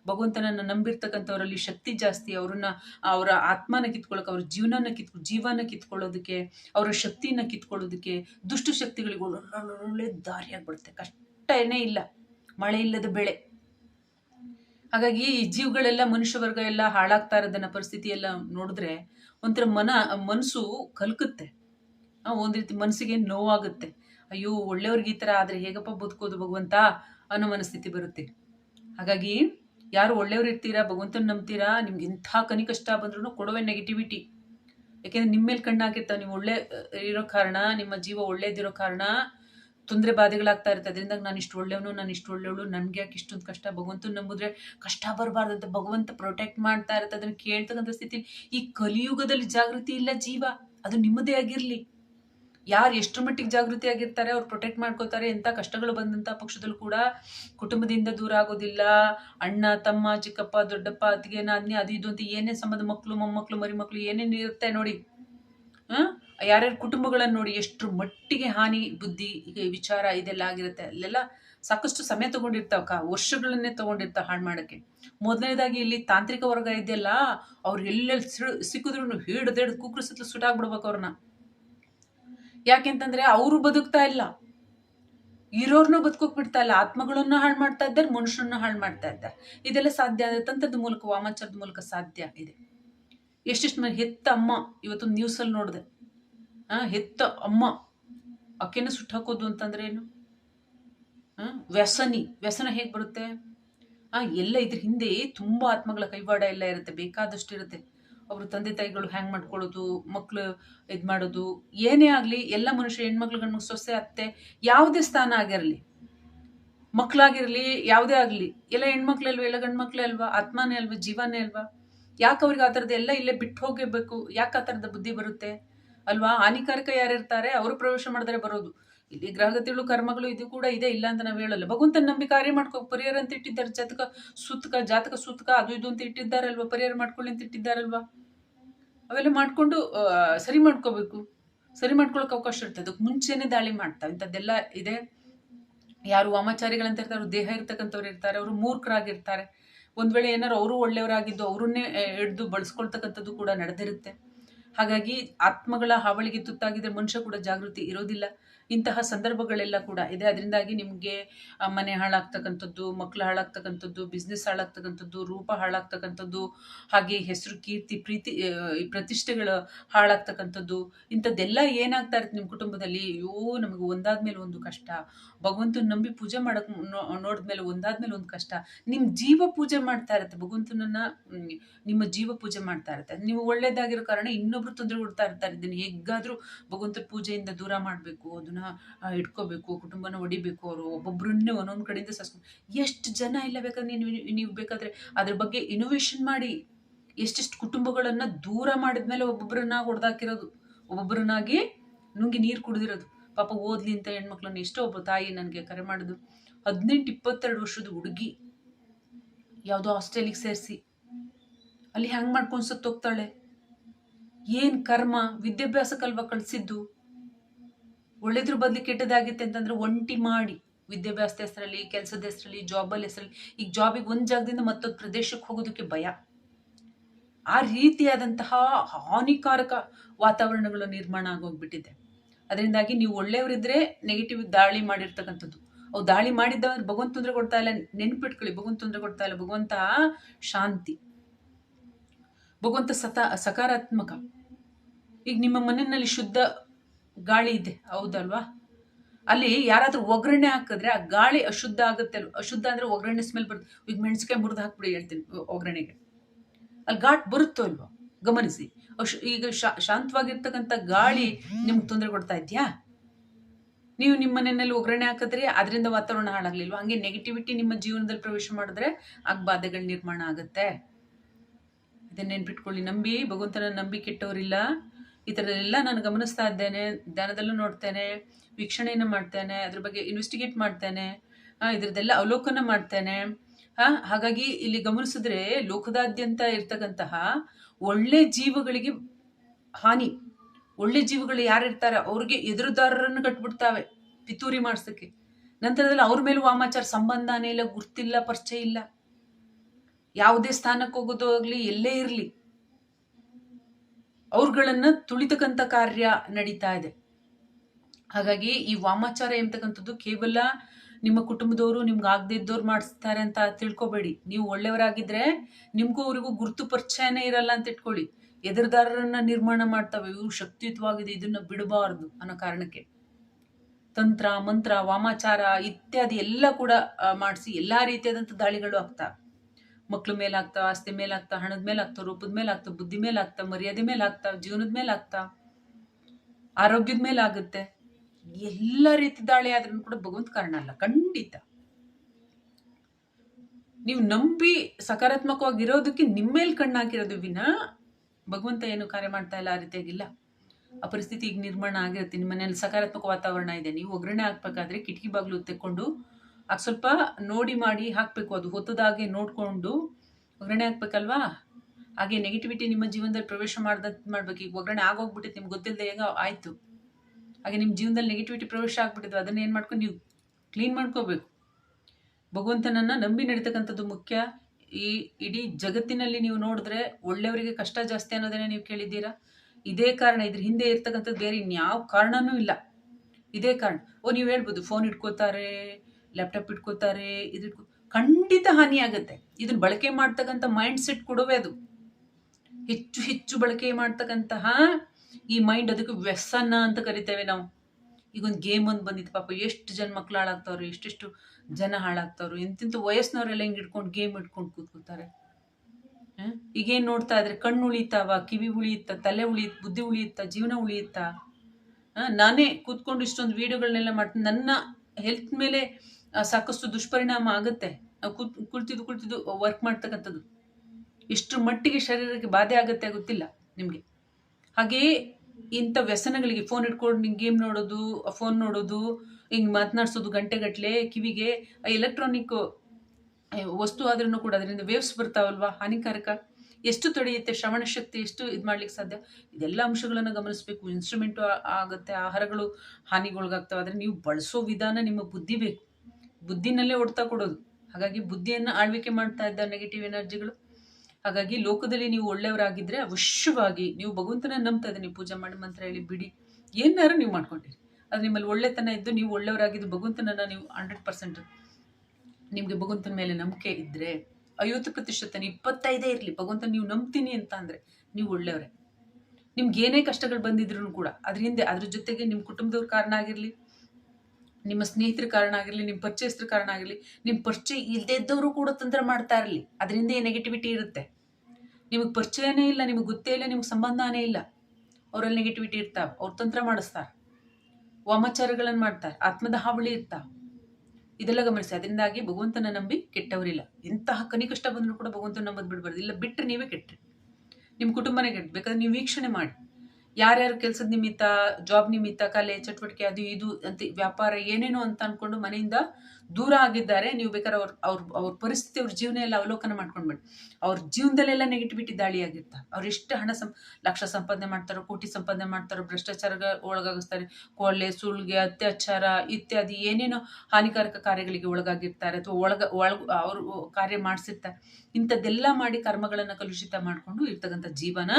ಭಗವಂತನನ್ನು ನಂಬಿರ್ತಕ್ಕಂಥವರಲ್ಲಿ ಶಕ್ತಿ ಜಾಸ್ತಿ, ಅವ್ರನ್ನ, ಅವರ ಆತ್ಮನ ಕಿತ್ಕೊಳ್ಳೋಕೆ ಅವ್ರ ಜೀವನನ ಕಿತ್ಕೊ, ಜೀವನ ಕಿತ್ಕೊಳ್ಳೋದಕ್ಕೆ, ಅವರ ಶಕ್ತಿಯನ್ನು ಕಿತ್ಕೊಳ್ಳೋದಕ್ಕೆ ದುಷ್ಟು ಶಕ್ತಿಗಳಿಗೆ ಒಳ್ಳೊಳ್ಳೆ ದಾರಿ ಆಗ್ಬಿಡುತ್ತೆ ಕಷ್ಟ ಏನೇ ಇಲ್ಲ, ಮಳೆ ಇಲ್ಲದ ಬೆಳೆ. ಹಾಗಾಗಿ ಈ ಜೀವಗಳೆಲ್ಲ ಮನುಷ್ಯ ವರ್ಗ ಎಲ್ಲ ಹಾಳಾಗ್ತಾ ಇರೋದನ್ನ ಪರಿಸ್ಥಿತಿ ಎಲ್ಲ ನೋಡಿದ್ರೆ ಒಂಥರ ಮನ, ಮನಸ್ಸು ಕಲ್ಕುತ್ತೆ. ಒಂದ್ ರೀತಿ ಮನಸ್ಸಿಗೆ ನೋವಾಗುತ್ತೆ. ಅಯ್ಯೋ, ಒಳ್ಳೆಯವ್ರಿಗೆ ಈ ಥರ ಆದರೆ ಹೇಗಪ್ಪ ಬದುಕೋದು ಭಗವಂತ ಅನ್ನೋ ಮನಸ್ಥಿತಿ ಬರುತ್ತೆ. ಹಾಗಾಗಿ ಯಾರು ಒಳ್ಳೆಯವ್ರು ಇರ್ತೀರಾ, ಭಗವಂತನ ನಂಬ್ತೀರಾ, ನಿಮ್ಗೆ ಎಂಥ ಕನಿ ಕಷ್ಟ ಬಂದ್ರೂ ಕೊಡುವೆ ನೆಗೆಟಿವಿಟಿ ಯಾಕೆಂದ್ರೆ ನಿಮ್ಮ ಮೇಲೆ ಕಣ್ಣು ನೀವು ಒಳ್ಳೆ ಇರೋ ಕಾರಣ, ನಿಮ್ಮ ಜೀವ ಒಳ್ಳೇದಿರೋ ಕಾರಣ ತೊಂದರೆ ಬಾಧೆಗಳಾಗ್ತಾ ಇರುತ್ತೆ. ಅದರಿಂದ ನಾನು ಇಷ್ಟು ಒಳ್ಳೆಯವನು ನಾನು ಇಷ್ಟು ಒಳ್ಳೆಯವಳು ನನಗೆ ಯಾಕೆ ಇಷ್ಟೊಂದು ಕಷ್ಟ? ಭಗವಂತನ ನಂಬಿದ್ರೆ ಕಷ್ಟ ಬರಬಾರ್ದು ಅಂತ ಭಗವಂತ ಪ್ರೊಟೆಕ್ಟ್ ಮಾಡ್ತಾ ಇರುತ್ತೆ. ಅದನ್ನು ಕೇಳ್ತಕ್ಕಂಥ ಸ್ಥಿತಿ. ಈ ಕಲಿಯುಗದಲ್ಲಿ ಜಾಗೃತಿ ಇಲ್ಲ ಜೀವ. ಅದು ನಿಮ್ಮದೇ ಆಗಿರಲಿ. ಯಾರು ಎಷ್ಟು ಮಟ್ಟಿಗೆ ಜಾಗೃತಿ ಆಗಿರ್ತಾರೆ, ಅವ್ರು ಪ್ರೊಟೆಕ್ಟ್ ಮಾಡ್ಕೋತಾರೆ ಎಂಥ ಕಷ್ಟಗಳು ಬಂದಂಥ ಪಕ್ಷದಲ್ಲೂ ಕೂಡ ಕುಟುಂಬದಿಂದ ದೂರ ಆಗೋದಿಲ್ಲ. ಅಣ್ಣ, ತಮ್ಮ, ಚಿಕ್ಕಪ್ಪ, ದೊಡ್ಡಪ್ಪ ಅತ್ತಿಗೆ ನಾದ್ನಿ ಅದು ಇದು ಅಂತ ಏನೇ ಸಂಬಂಧ ಮಕ್ಕಳು ಮೊಮ್ಮಕ್ಕಳು ಮರಿ ಮಕ್ಕಳು ಏನೇನು ಇರುತ್ತೆ ನೋಡಿ. ಆ ಯಾರ್ಯಾರ ಕುಟುಂಬಗಳನ್ನು ನೋಡಿ ಎಷ್ಟು ಮಟ್ಟಿಗೆ ಹಾನಿ, ಬುದ್ಧಿ ವಿಚಾರ ಇದೆಲ್ಲ ಆಗಿರುತ್ತೆ. ಅಲ್ಲೆಲ್ಲ ಸಾಕಷ್ಟು ಸಮಯ ತಗೊಂಡಿರ್ತಾವ, ಕ ವರ್ಷಗಳನ್ನೇ ತಗೊಂಡಿರ್ತಾವ ಹಾಳು ಮಾಡೋಕ್ಕೆ. ಮೊದಲನೇದಾಗಿ ಇಲ್ಲಿ ತಾಂತ್ರಿಕ ವರ್ಗ ಇದೆಯಲ್ಲ, ಅವ್ರು ಎಲ್ಲೆಲ್ಲಿ ಸಿಡು ಸಿಕ್ಕಿದ್ರು ಹಿಡ್ದು ಹಿಡ್ದು ಸುತ್ತಲು ಸುಟಾಗ್ಬಿಡ್ಬೇಕು ಅವ್ರನ್ನ. ಯಾಕೆಂತಂದ್ರೆ ಅವರು ಬದುಕ್ತಾ ಇಲ್ಲ. ಇರೋರ್ನ ಬದುಕೋಕ್ ಬಿಡ್ತಾ ಇಲ್ಲ. ಆತ್ಮಗಳನ್ನ ಹಾಳು ಮಾಡ್ತಾ ಇದ್ದಾರೆ, ಮನುಷ್ಯರನ್ನ ಹಾಳು ಮಾಡ್ತಾ ಇದ್ದಾರೆ. ಇದೆಲ್ಲ ಸಾಧ್ಯ ತಂತ್ರದ ಮೂಲಕ ವಾಮಾಚಾರದ ಮೂಲಕ ಸಾಧ್ಯ ಇದೆ. ಎಷ್ಟೆಷ್ಟು ಮನೆ ಹೆತ್ತ ಅಮ್ಮ ಇವತ್ತು ನ್ಯೂಸಲ್ಲಿ ನೋಡಿದೆ. ಹೆತ್ತ ಅಮ್ಮ. ಅಕ್ಕಿನ ಸುಟ್ಟು ಹಾಕೋದು ಅಂತಂದ್ರೆ ಏನು ವ್ಯಸನಿ. ವ್ಯಸನ ಹೇಗೆ ಬರುತ್ತೆ? ಎಲ್ಲ ಇದ್ರ ಹಿಂದೆ ತುಂಬ ಆತ್ಮಗಳ ಕೈವಾಡ ಎಲ್ಲ ಇರುತ್ತೆ. ಬೇಕಾದಷ್ಟು ಇರುತ್ತೆ. ಅವರು ತಂದೆ ತಾಯಿಗಳು ಹ್ಯಾಂಗ್ ಮಾಡ್ಕೊಳ್ಳೋದು ಮಕ್ಕಳು ಇದು ಮಾಡೋದು, ಏನೇ ಆಗಲಿ ಎಲ್ಲ ಮನುಷ್ಯ ಹೆಣ್ಮಕ್ಳು ಗಂಡು ಸೊಸೆ ಅತ್ತೆ. ಯಾವುದೇ ಸ್ಥಾನ ಆಗಿರಲಿ ಮಕ್ಕಳಾಗಿರಲಿ ಯಾವುದೇ ಆಗಲಿ, ಎಲ್ಲ ಹೆಣ್ಮಕ್ಳು ಅಲ್ವಾ, ಎಲ್ಲ ಗಂಡು ಮಕ್ಳೇ ಅಲ್ವಾ, ಆತ್ಮನೇ ಅಲ್ವಾ, ಜೀವನೇ ಅಲ್ವಾ? ಯಾಕೆ ಅವ್ರಿಗೆ ಆ ಥರದ್ದು ಎಲ್ಲ ಇಲ್ಲೇ ಬಿಟ್ಟು ಹೋಗಬೇಕು ಯಾಕೆ ಆ ಥರದ ಬುದ್ಧಿ ಬರುತ್ತೆ? ಅಲ್ವಾ? ಹಾನಿಕಾರಕ ಯಾರಿರ್ತಾರೆ ಅವರು ಪ್ರವೇಶ ಮಾಡಿದ್ರೆ ಬರೋದು. ಇಲ್ಲಿ ಗ್ರಹಗತಿಗಳು ಕರ್ಮಗಳು ಇದು ಕೂಡ ಇದೆ, ಇಲ್ಲ ಅಂತ ನಾವು ಹೇಳಲ್ಲ. ಭಗವಂತನ ನಂಬಿ ಕಾರ್ಯ ಮಾಡ್ಕೋ, ಪರಿಹಾರ ಅಂತ ಇಟ್ಟಿದ್ದಾರೆ. ಜಾತಕ ಸೂತಕ ಜಾತಕ ಸೂತಕ, ಅದು ಇದು ಅಂತ ಇಟ್ಟಿದ್ದಾರಲ್ವಾ? ಪರಿಹಾರ ಮಾಡ್ಕೊಳ್ಳಿ ಅಂತ ಇಟ್ಟಿದ್ದಾರಲ್ವಾ? ಅವೆಲ್ಲ ಮಾಡ್ಕೊಂಡು ಸರಿ ಮಾಡ್ಕೋಬೇಕು. ಸರಿ ಮಾಡ್ಕೊಳ್ಳೋಕೆ ಅವಕಾಶ ಇರ್ತದೆ ಅದಕ್ಕೆ ಮುಂಚೆನೆ ದಾಳಿ ಮಾಡ್ತಾವೆ. ಇಂಥದ್ದೆಲ್ಲ ಇದೆ. ಯಾರು ವಾಮಾಚಾರಿಗಳಂತ ಇರ್ತಾರೆ, ಅವ್ರು ದೇಹ ಇರ್ತಕ್ಕಂಥವ್ರು ಇರ್ತಾರೆ, ಅವರು ಮೂರ್ಖರಾಗಿರ್ತಾರೆ. ಒಂದ್ ವೇಳೆ ಏನಾರು ಅವರು ಒಳ್ಳೆಯವರಾಗಿದ್ದು, ಅವರನ್ನೇ ಹಿಡಿದು ಬಳಸ್ಕೊಳ್ತಕ್ಕಂಥದ್ದು ಕೂಡ ನಡೆದಿರುತ್ತೆ. ಹಾಗಾಗಿ ಆತ್ಮಗಳ ಹಾವಳಿಗೆ ತುತ್ತಾಗಿದ್ರೆ ಮನುಷ್ಯ ಕೂಡ ಜಾಗೃತಿ ಇರೋದಿಲ್ಲ. ಇಂತಹ ಸಂದರ್ಭಗಳೆಲ್ಲ ಕೂಡ ಇದೆ. ಅದರಿಂದಾಗಿ ನಿಮಗೆ ಮನೆ ಹಾಳಾಗ್ತಕ್ಕಂಥದ್ದು ಮಕ್ಕಳು ಹಾಳಾಗ್ತಕ್ಕಂಥದ್ದು ಬಿಸ್ನೆಸ್ ಹಾಳಾಗ್ತಕ್ಕಂಥದ್ದು, ರೂಪ ಹಾಳಾಗ್ತಕ್ಕಂಥದ್ದು, ಹಾಗೆ ಹೆಸರು, ಕೀರ್ತಿ, ಪ್ರೀತಿ ಪ್ರತಿಷ್ಠೆಗಳು ಹಾಳಾಗ್ತಕ್ಕಂಥದ್ದು, ಇಂಥದ್ದೆಲ್ಲ ಏನಾಗ್ತಾ ಇರುತ್ತೆ ನಿಮ್ಮ ಕುಟುಂಬದಲ್ಲಿ? ಅಯ್ಯೋ, ನಮಗೆ ಒಂದಾದ್ಮೇಲೆ ಒಂದು ಕಷ್ಟ. ಭಗವಂತನ ನಂಬಿ ಪೂಜೆ ಮಾಡಕ್ ನೋಡಿದ್ಮೇಲೆ ನೋಡಿದ್ಮೇಲೆ ಒಂದಾದ್ಮೇಲೆ ಒಂದು ಕಷ್ಟ. ನಿಮ್ಮ ಜೀವ ಪೂಜೆ ಮಾಡ್ತಾ ಇರುತ್ತೆ. ಭಗವಂತನನ್ನ ನಿಮ್ಮ ಜೀವ ಪೂಜೆ ಮಾಡ್ತಾ ಇರುತ್ತೆ. ನೀವು ಒಳ್ಳೇದಾಗಿರೋ ಕಾರಣ ಇನ್ನೊಬ್ರು ತೊಂದರೆ ಕೊಡ್ತಾ ಇರ್ತಾರೆ. ಇದನ್ನು ಹೇಗಾದ್ರೂ ಭಗವಂತನ ಪೂಜೆಯಿಂದ ದೂರ ಮಾಡಬೇಕು. ಅದನ್ನ ಇಟ್ಕೋಬೇಕು, ಕುಟುಂಬನ ಹೊಡಿಬೇಕು ಅವರು. ಒಬ್ಬೊಬ್ಬರನ್ನೇ ಒಂದೊಂದು ಕಡೆಯಿಂದ ಸಸ್ಕೊಂಡು ಎಷ್ಟು ಜನ ಇಲ್ಲ ಬೇಕಾದ್ರೆ ನೀವು ನೀವು ಬೇಕಾದರೆ ಅದ್ರ ಬಗ್ಗೆ ಇನೋವೇಷನ್ ಮಾಡಿ, ಎಷ್ಟೆಷ್ಟು ಕುಟುಂಬಗಳನ್ನು ದೂರ ಮಾಡಿದ್ಮೇಲೆ ಒಬ್ಬೊಬ್ಬರನ್ನ ಹೊಡೆದಾಕಿರೋದು. ಒಬ್ಬೊಬ್ಬರನ್ನಾಗಿ ನುಂಗಿ ನೀರು ಕುಡಿದಿರೋದು. ಪಾಪ ಓದ್ಲಿ ಅಂತ ಹೆಣ್ಮಕ್ಳನ್ನ ಎಷ್ಟೋ ಒಬ್ಬ ತಾಯಿ ನನಗೆ ಕರೆ ಮಾಡಿದ್ದು ಹದಿನೆಂಟು ಇಪ್ಪತ್ತೆರಡು ವರ್ಷದ ಹುಡುಗಿ ಯಾವುದೋ ಹಾಸ್ಟೆಲಿಗೆ ಸೇರಿಸಿ. ಅಲ್ಲಿ ಹ್ಯಾಂಗ್ ಮಾಡ್ಕೊಂಡು ಸತ್ತೋಗ್ತಾಳೆ? ಏನು ಕರ್ಮ? ವಿದ್ಯಾಭ್ಯಾಸಕ್ಕಲ್ವ ಕಳ್ಸಿದ್ದು? ಒಳ್ಳೇದ್ರ ಬದಲು ಕೆಟ್ಟದಾಗಿತ್ತೆ ಅಂತಂದ್ರೆ ಒಂಟಿ ಮಾಡಿ ವಿದ್ಯಾಭ್ಯಾಸದ ಹೆಸರಲ್ಲಿ, ಕೆಲಸದ ಹೆಸರಲ್ಲಿ ಜಾಬಲ್ಲಿ ಹೆಸರಲ್ಲಿ, ಈಗ ಜಾಬಿಗೆ ಒಂದು ಜಾಗದಿಂದ ಮತ್ತೊಂದು ಪ್ರದೇಶಕ್ಕೆ ಹೋಗೋದಕ್ಕೆ ಭಯ. ಆ ರೀತಿಯಾದಂತಹ ಹಾನಿಕಾರಕ ವಾತಾವರಣಗಳು ನಿರ್ಮಾಣ ಆಗೋಗ್ಬಿಟ್ಟಿದೆ. ಅದರಿಂದಾಗಿ ನೀವು ಒಳ್ಳೆಯವರಿದ್ರೆ ನೆಗೆಟಿವ್ ದಾಳಿ ಮಾಡಿರ್ತಕ್ಕಂಥದ್ದು. ಅವು ದಾಳಿ ಮಾಡಿದ್ದವ್ರು ಭಗವಂತ ತೊಂದರೆ ಕೊಡ್ತಾ ಇಲ್ಲ, ನೆನ್ಪಿಟ್ಕೊಳ್ಳಿ, ಭಗವಂತ ತೊಂದರೆ ಕೊಡ್ತಾ ಇಲ್ಲ. ಭಗವಂತ ಶಾಂತಿ. ಭಗವಂತ ಸತ, ಸಕಾರಾತ್ಮಕ. ಈಗ ನಿಮ್ಮ ಮನೆಯಲ್ಲಿ ಶುದ್ಧ ಗಾಳಿ ಇದೆ, ಹೌದಲ್ವಾ? ಅಲ್ಲಿ ಯಾರಾದರೂ ಒಗ್ಗರಣೆ ಹಾಕಿದ್ರೆ ಆ ಗಾಳಿ ಅಶುದ್ಧ ಆಗುತ್ತೆ ಅಲ್ವ? ಅಶುದ್ಧ ಅಂದ್ರೆ ಒಗ್ಗರಣೆ ಸ್ಮೆಲ್ ಬರುತ್ತೆ. ಈಗ ಮೆಣಸಿಕಾಯಿ ಮುರಿದು ಹಾಕ್ಬಿಡಿ ಹೇಳ್ತೀನಿ ಒಗ್ಗರಣೆಗೆ. ಅಲ್ಲಿ ಘಾಟ್ ಬರುತ್ತೋ ಇಲ್ವೋ? ಗಮನಿಸಿ. ಅಶ್, ಈಗ ಶಾಂತವಾಗಿರ್ತಕ್ಕಂಥ ಗಾಳಿ ನಿಮ್ಗೆ ತೊಂದರೆ ಕೊಡ್ತಾ ಇದೆಯಾ? ನೀವು ನಿಮ್ಮ ಮನೆಯಲ್ಲಿ ಒಗ್ಗರಣೆ ಹಾಕಿದ್ರೆ, ಅದರಿಂದ ವಾತಾವರಣ ಹಾಳಾಗ್ಲಿಲ್ವಾ? ಹಂಗೆ ನೆಗೆಟಿವಿಟಿ ನಿಮ್ಮ ಜೀವನದಲ್ಲಿ ಪ್ರವೇಶ ಮಾಡಿದ್ರೆ ಆಗ ಬಾಧೆಗಳ ನಿರ್ಮಾಣ ಆಗುತ್ತೆ. ಇದನ್ನ ನೆನ್ಪಿಟ್ಕೊಳ್ಳಿ ನಂಬಿ ಭಗವಂತನ ನಂಬಿ ಕೆಟ್ಟವರಿಲ್ಲ. ಈ ಥರದೆಲ್ಲ ನಾನು ಗಮನಿಸ್ತಾ ಇದ್ದೇನೆ, ಧ್ಯಾನದಲ್ಲೂ ನೋಡ್ತೇನೆ, ವೀಕ್ಷಣೆಯನ್ನು ಮಾಡ್ತೇನೆ, ಅದ್ರ ಬಗ್ಗೆ ಇನ್ವೆಸ್ಟಿಗೇಟ್ ಮಾಡ್ತೇನೆ ಇದರದ್ದೆಲ್ಲ ಅವಲೋಕನ ಮಾಡ್ತೇನೆ. ಹಾ ಹಾಗಾಗಿ ಇಲ್ಲಿ ಗಮನಿಸಿದ್ರೆ ಲೋಕದಾದ್ಯಂತ ಇರ್ತಕ್ಕಂತಹ ಒಳ್ಳೆ ಜೀವಗಳಿಗೆ ಹಾನಿ, ಒಳ್ಳೆ ಜೀವಗಳು ಯಾರು ಇರ್ತಾರೆ, ಅವ್ರಿಗೆ ಎದುರುದಾರರನ್ನು ಕಟ್ಬಿಡ್ತಾವೆ ಪಿತೂರಿ ಮಾಡ್ಸಕ್ಕೆ. ನಂತರದಲ್ಲಿ ಅವ್ರ ಮೇಲೆ ವಾಮಾಚಾರ, ಸಂಬಂಧನೇ ಇಲ್ಲ, ಗುರ್ತಿಲ್ಲ, ಪರಿಚಯ ಇಲ್ಲ. ಯಾವುದೇ ಸ್ಥಾನಕ್ಕೆ ಹೋಗೋದು ಆಗಲಿ, ಎಲ್ಲೇ ಇರಲಿ. ಅವ್ರುಗಳನ್ನ ತುಳಿತಕ್ಕಂಥ ಕಾರ್ಯ ನಡೀತಾ ಇದೆ. ಹಾಗಾಗಿ ಈ ವಾಮಾಚಾರ ಎಂಬತಕ್ಕಂಥದ್ದು ಕೇವಲ ನಿಮ್ಮ ಕುಟುಂಬದವರು ನಿಮ್ಗೆ ಆಗದೆ ಇದ್ದವ್ರು ಮಾಡಿಸ್ತಾರೆ ಅಂತ ತಿಳ್ಕೊಬೇಡಿ. ನೀವು ಒಳ್ಳೆಯವರಾಗಿದ್ರೆ ನಿಮಗೂ ಅವ್ರಿಗೂ ಗುರುತು ಪರಿಚಯನೇ ಇರಲ್ಲ ಅಂತ ಇಟ್ಕೊಳ್ಳಿ. ಎದುರುದಾರರನ್ನ ನಿರ್ಮಾಣ ಮಾಡ್ತವೆ. ಇವು ಶಕ್ತಿಯುತವಾಗಿದೆ, ಇದನ್ನ ಬಿಡಬಾರ್ದು ಅನ್ನೋ ಕಾರಣಕ್ಕೆ. ತಂತ್ರ, ಮಂತ್ರ, ವಾಮಾಚಾರ ಇತ್ಯಾದಿ ಎಲ್ಲ ಕೂಡ ಮಾಡಿಸಿ ಎಲ್ಲಾ ರೀತಿಯಾದಂಥ ದಾಳಿಗಳು ಆಗ್ತಾವೆ ಮಕ್ಳ ಮೇಲೆ ಆಗ್ತಾವ, ಆಸ್ತಿ ಮೇಲೆ ಆಗ್ತಾವ, ಹಣದ ಮೇಲೆ ಆಗ್ತಾವ, ರೂಪದ ಮೇಲೆ ಆಗ್ತಾವ, ಬುದ್ಧಿ ಮೇಲೆ ಆಗ್ತಾವ, ಮರ್ಯಾದೆ ಮೇಲೆ ಆಗ್ತಾವ, ಜೀವನದ ಮೇಲೆ ಆಗ್ತಾವ, ಆರೋಗ್ಯದ ಮೇಲೆ ಆಗುತ್ತೆ. ಎಲ್ಲ ರೀತಿ ದಾಳಿ ಆದ್ರೂ ಕೂಡ ಭಗವಂತ ಕಾರಣ ಅಲ್ಲ, ಖಂಡಿತ. ನೀವು ನಂಬಿ ಸಕಾರಾತ್ಮಕವಾಗಿರೋದಕ್ಕೆ ನಿಮ್ಮ ಮೇಲೆ ಕಣ್ಣಾಕಿರೋದು ವಿನ ಭಗವಂತ ಏನು ಕಾರ್ಯ ಮಾಡ್ತಾ ಇಲ್ಲ ಆ ರೀತಿಯಾಗಿಲ್ಲ. ಆ ಪರಿಸ್ಥಿತಿ ಈಗ ನಿರ್ಮಾಣ ಆಗಿರುತ್ತೆ, ನಿಮ್ಮ ಮನೆಯಲ್ಲಿ ಸಕಾರಾತ್ಮಕ ವಾತಾವರಣ ಇದೆ, ನೀವು ಒಗ್ಗರಣೆ ಹಾಕ್ಬೇಕಾದ್ರೆ ಕಿಟಕಿ ಬಾಗಿಲು ತೆಕ್ಕೊಂಡು ಆಗ ಸ್ವಲ್ಪ ನೋಡಿ ಮಾಡಿ ಹಾಕಬೇಕು, ಅದು ಹೊತ್ತದಾಗೆ ನೋಡಿಕೊಂಡು ಒಗ್ಗರಣೆ ಹಾಕ್ಬೇಕಲ್ವಾ? ಹಾಗೆ ನೆಗೆಟಿವಿಟಿ ನಿಮ್ಮ ಜೀವನದಲ್ಲಿ ಪ್ರವೇಶ ಮಾಡ್ದ ಮಾಡ್ಬೇಕು. ಈಗ ಒಗ್ಗರಣೆ ಆಗೋಗ್ಬಿಟ್ಟಿತ್ತು, ನಿಮ್ಗೆ ಗೊತ್ತಿಲ್ಲದೆ ಹೇಗ ಆಯಿತು. ಹಾಗೆ ನಿಮ್ಮ ಜೀವನದಲ್ಲಿ ನೆಗೆಟಿವಿಟಿ ಪ್ರವೇಶ ಆಗ್ಬಿಟ್ಟಿದ್ದು ಅದನ್ನ ಏನು ಮಾಡ್ಕೊಂಡು ನೀವು ಕ್ಲೀನ್ ಮಾಡ್ಕೋಬೇಕು. ಭಗವಂತನನ್ನ ನಂಬಿ ನಡೀತಕ್ಕಂಥದ್ದು ಮುಖ್ಯ. ಈ ಇಡೀ ಜಗತ್ತಿನಲ್ಲಿ ನೀವು ನೋಡಿದ್ರೆ ಒಳ್ಳೆಯವರಿಗೆ ಕಷ್ಟ ಜಾಸ್ತಿ ಅನ್ನೋದನ್ನ ನೀವು ಕೇಳಿದ್ದೀರಾ? ಇದೇ ಕಾರಣ, ಇದ್ರ ಹಿಂದೆ ಇರ್ತಕ್ಕಂಥದ್ದು ಬೇರೆ ಇನ್ಯಾವ ಕಾರಣನೂ ಇಲ್ಲ. ಇದೇ ಕಾರಣ. ಓ, ನೀವು ಹೇಳ್ಬೋದು ಫೋನ್ ಇಟ್ಕೋತಾರೆ ಲ್ಯಾಪ್ಟಾಪ್ ಇಟ್ಕೋತಾರೆ ಇದು ಖಂಡಿತ ಹಾನಿ ಆಗುತ್ತೆ. ಇದನ್ನ ಬಳಕೆ ಮಾಡ್ತಕ್ಕಂಥ ಮೈಂಡ್ ಸೆಟ್ ಕೊಡುವೆ ಅದು. ಹೆಚ್ಚು ಹೆಚ್ಚು ಬಳಕೆ ಮಾಡ್ತಕ್ಕಂತಹ ಈ ಮೈಂಡ್ ಅದಕ್ಕೆ ವ್ಯಸನ ಅಂತ ಕರಿತೇವೆ ನಾವು. ಈಗ ಒಂದು ಗೇಮ್ ಒಂದು ಬಂದಿತ್ತು, ಪಾಪ ಎಷ್ಟು ಜನ ಮಕ್ಳು ಹಾಳಾಗ್ತಾವ್ರು, ಎಷ್ಟೆಷ್ಟು ಜನ ಹಾಳಾಗ್ತಾವ್ರು, ಎಂತಿಂತ ವಯಸ್ಸಿನವರೆಲ್ಲ ಹಿಂಗೆ ಇಟ್ಕೊಂಡು ಗೇಮ್ ಇಟ್ಕೊಂಡು ಕೂತ್ಕೋತಾರೆ ಈಗೇನು ನೋಡ್ತಾ ಇದ್ರೆ ಕಣ್ಣು ಉಳಿತಾವ ಕಿವಿ ಉಳಿಯುತ್ತ, ತಲೆ ಉಳಿಯುತ್ತ, ಬುದ್ಧಿ ಉಳಿಯುತ್ತ, ಜೀವನ ಉಳಿಯುತ್ತಾ? ನಾನೇ ಕೂತ್ಕೊಂಡು ಇಷ್ಟೊಂದು ವಿಡಿಯೋಗಳನ್ನೆಲ್ಲ ಮಾಡ್ತೀನಿ. ನನ್ನ ಹೆಲ್ತ್ ಮೇಲೆ ಸಾಕಷ್ಟು ದುಷ್ಪರಿಣಾಮ ಆಗುತ್ತೆ. ನಾವು ಕೂತ್, ಕುಳಿತಿದ್ದು ಕುಳಿತಿದ್ದು ವರ್ಕ್ ಮಾಡ್ತಕ್ಕಂಥದ್ದು. ಎಷ್ಟು ಮಟ್ಟಿಗೆ ಶರೀರಕ್ಕೆ ಬಾಧೆ ಆಗುತ್ತೆ ಗೊತ್ತಿಲ್ಲ ನಿಮಗೆ. ಹಾಗೆಯೇ ಇಂಥ ವ್ಯಸನಗಳಿಗೆ ಫೋನ್ ಇಟ್ಕೊಂಡು ನಿಂಗೆ ಗೇಮ್ ನೋಡೋದು ಫೋನ್ ನೋಡೋದು, ಹಿಂಗೆ ಮಾತನಾಡ್ಸೋದು ಗಂಟೆಗಟ್ಟಲೆ ಕಿವಿಗೆ ಎಲೆಕ್ಟ್ರಾನಿಕ್ ವಸ್ತು ಆದ್ರೂ ಕೂಡ ಅದರಿಂದ ವೇವ್ಸ್ ಬರ್ತಾವಲ್ವಾ? ಹಾನಿಕಾರಕ. ಎಷ್ಟು ತಡೆಯುತ್ತೆ? ಶ್ರವಣ ಶಕ್ತಿ ಎಷ್ಟು ಇದು ಮಾಡ್ಲಿಕ್ಕೆ ಸಾಧ್ಯ? ಇದೆಲ್ಲ ಅಂಶಗಳನ್ನು ಗಮನಿಸಬೇಕು. ಇನ್ಸ್ಟ್ರೂಮೆಂಟು ಆಗುತ್ತೆ, ಆಹಾರಗಳು ಹಾನಿಗೊಳಗಾಗ್ತವೆ. ಆದರೆ ನೀವು ಬಳಸೋ ವಿಧಾನ ನಿಮ್ಮ ಬುದ್ಧಿ ಬೇಕು. ಬುದ್ಧಿನಲ್ಲೇ ಹೊಡ್ತಾ ಕೊಡೋದು. ಹಾಗಾಗಿ ಬುದ್ಧಿಯನ್ನು ಆಳ್ವಿಕೆ ಮಾಡ್ತಾ ಇದ್ದ ನೆಗೆಟಿವ್ ಎನರ್ಜಿಗಳು. ಹಾಗಾಗಿ ಲೋಕದಲ್ಲಿ ನೀವು ಒಳ್ಳೆಯವರಾಗಿದ್ದರೆ ಅವಶ್ಯವಾಗಿ ನೀವು ಭಗವಂತನ ನಂಬ್ತಾ ಇದ್ದೀನಿ ಪೂಜೆ ಮಾಡಿ ಮಂತ್ರ ಹೇಳಿ, ಬಿಡಿ. ಏನಾರು ನೀವು ಮಾಡ್ಕೊಂಡಿರಿ. ಅದು ನಿಮ್ಮಲ್ಲಿ ಒಳ್ಳೆತನ ಇದ್ದು ನೀವು ಒಳ್ಳೆಯವರಾಗಿದ್ದು ಭಗವಂತನನ್ನು ನೀವು ಹಂಡ್ರೆಡ್ ಪರ್ಸೆಂಟ್ ನಿಮಗೆ ಭಗವಂತನ ಮೇಲೆ ನಂಬಿಕೆ ಇದ್ದರೆ ಐವತ್ತು ಪ್ರತಿಶತ ಇಪ್ಪತ್ತೈದೇ ಇರಲಿ. ಭಗವಂತ ನೀವು ನಂಬ್ತೀನಿ ಅಂತ ಅಂದರೆ ನೀವು ಒಳ್ಳೆಯವರೇ. ನಿಮ್ಗೆ ಏನೇ ಕಷ್ಟಗಳು ಬಂದಿದ್ರು ಕೂಡ, ಅದ್ರ ಹಿಂದೆ, ಅದ್ರ ಜೊತೆಗೆ ನಿಮ್ಮ ಕುಟುಂಬದವ್ರ ಕಾರಣ ಆಗಿರಲಿ ನಿಮ್ಮ ಸ್ನೇಹಿತರ ಕಾರಣ ಆಗಿರಲಿ, ನಿಮ್ಮ ಪರಿಚಯಸ್ಥರ ಕಾರಣ ಆಗಿರಲಿ, ನಿಮ್ಮ ಪರಿಚಯ ಇಲ್ಲದೆ ಇದ್ದವರು ಕೂಡ ತಂತ್ರ ಮಾಡ್ತಾ ಇರಲಿ. ಅದರಿಂದ ನೆಗೆಟಿವಿಟಿ ಇರುತ್ತೆ? ನಿಮಗೆ ಪರಿಚಯನೇ ಇಲ್ಲ, ನಿಮಗೆ ಗೊತ್ತೇ ಇಲ್ಲ, ನಿಮ್ಗೆ ಸಂಬಂಧನೇ ಇಲ್ಲ. ಅವರಲ್ಲಿ ನೆಗೆಟಿವಿಟಿ ಇರ್ತಾವೆ. ಅವ್ರು ತಂತ್ರ ಮಾಡಿಸ್ತಾರೆ. ವಾಮಾಚಾರಗಳನ್ನು ಮಾಡ್ತಾರೆ. ಆತ್ಮದ ಹಾವಳಿ ಇರ್ತಾವೆ. ಇದೆಲ್ಲ ಗಮನಿಸಿ. ಅದರಿಂದಾಗಿ ಭಗವಂತನ ನಂಬಿ ಕೆಟ್ಟವರಿಲ್ಲ. ಎಂತಹ ಕನಿ ಕಷ್ಟ ಬಂದರೂ ಕೂಡ ಭಗವಂತನ ನಂಬೋದು ಬಿಡಬಾರ್ದು. ಇಲ್ಲ ಬಿಟ್ಟರೆ ನೀವೇ ಕೆಟ್ಟರೆ. ನಿಮ್ಮ ಕುಟುಂಬನೇ ಕೆಟ್ಟ ಬೇಕಾದ್ರೆ ನೀವು ವೀಕ್ಷಣೆ ಮಾಡಿ. ಯಾರ್ಯಾರು ಕೆಲಸದ ನಿಮಿತ್ತ ಜಾಬ್ ನಿಮಿತ್ತ, ಕಲೆ, ಚಟುವಟಿಕೆ ಅದು ಇದು ಅಂತ ವ್ಯಾಪಾರ ಏನೇನೋ ಅಂತ ಅನ್ಕೊಂಡು ಮನೆಯಿಂದ ದೂರ ಆಗಿದ್ದಾರೆ. ನೀವು ಬೇಕಾದ್ರೆ ಅವ್ರ ಅವ್ರ ಅವ್ರ ಪರಿಸ್ಥಿತಿ, ಅವ್ರ ಜೀವನ ಎಲ್ಲ ಅವಲೋಕನ ಮಾಡ್ಕೊಂಡ್ಬಿಟ್ಟು ಅವ್ರ ಜೀವನದಲ್ಲೆಲ್ಲ ನೆಗೆಟಿವಿಟಿ ದಾಳಿಯಾಗಿರ್ತಾರೆ ಅವ್ರು ಎಷ್ಟು ಹಣ ಸಂ, ಲಕ್ಷ ಸಂಪಾದನೆ ಮಾಡ್ತಾರೋ, ಕೋಟಿ ಸಂಪಾದನೆ ಮಾಡ್ತಾರೋ ಭ್ರಷ್ಟಾಚಾರ ಒಳಗಾಗಿಸ್ತಾರೆ. ಕೊಳೆ ಸುಳ್ಗೆ, ಅತ್ಯಾಚಾರ ಇತ್ಯಾದಿ ಏನೇನೋ ಹಾನಿಕಾರಕ ಕಾರ್ಯಗಳಿಗೆ ಒಳಗಾಗಿರ್ತಾರೆ ಅಥವಾ ಒಳಗ ಒಳಗ, ಅವರು ಕಾರ್ಯ ಮಾಡಿಸಿರ್ತಾರೆ. ಇಂಥದ್ದೆಲ್ಲ ಮಾಡಿ ಕರ್ಮಗಳನ್ನು ಕಲುಷಿತ ಮಾಡಿಕೊಂಡು ಇರ್ತಕ್ಕಂಥ ಜೀವನ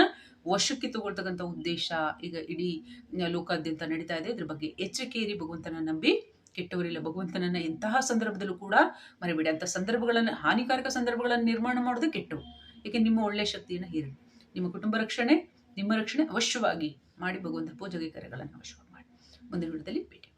ವಶಕ್ಕೆ ತಗೊಳ್ತಕ್ಕಂಥ ಉದ್ದೇಶ ಈಗ ಇಡೀ ಲೋಕಾದ್ಯಂತ ನಡೀತಾ ಇದೆ. ಇದ್ರ ಬಗ್ಗೆ ಎಚ್ಚರಿಕೆ ಇರಿ ಭಗವಂತನ ನಂಬಿ. ಕೆಟ್ಟವರಿಲ್ಲ, ಭಗವಂತನನ್ನ ಎಂತಹ ಸಂದರ್ಭದಲ್ಲೂ ಕೂಡ ಮರಿಬೇಡಿ. ಅಂತ ಸಂದರ್ಭಗಳನ್ನು, ಹಾನಿಕಾರಕ ಸಂದರ್ಭಗಳನ್ನು ನಿರ್ಮಾಣ ಮಾಡೋದು ಕೆಟ್ಟವು. ಏಕೆ? ನಿಮ್ಮ ಒಳ್ಳೆಯ ಶಕ್ತಿಯನ್ನು ಹೀರಿ ನಿಮ್ಮ ಕುಟುಂಬ ರಕ್ಷಣೆ, ನಿಮ್ಮ ರಕ್ಷಣೆ ಅವಶ್ಯವಾಗಿ ಮಾಡಿ ಭಗವಂತ ಪೂಜೆಗೆ ಕರೆಗಳನ್ನು ಅವಶ್ಯವಾಗಿ ಮಾಡಿ. ಮುಂದಿನ ವಿಡದಲ್ಲಿ ಭೇಟಿ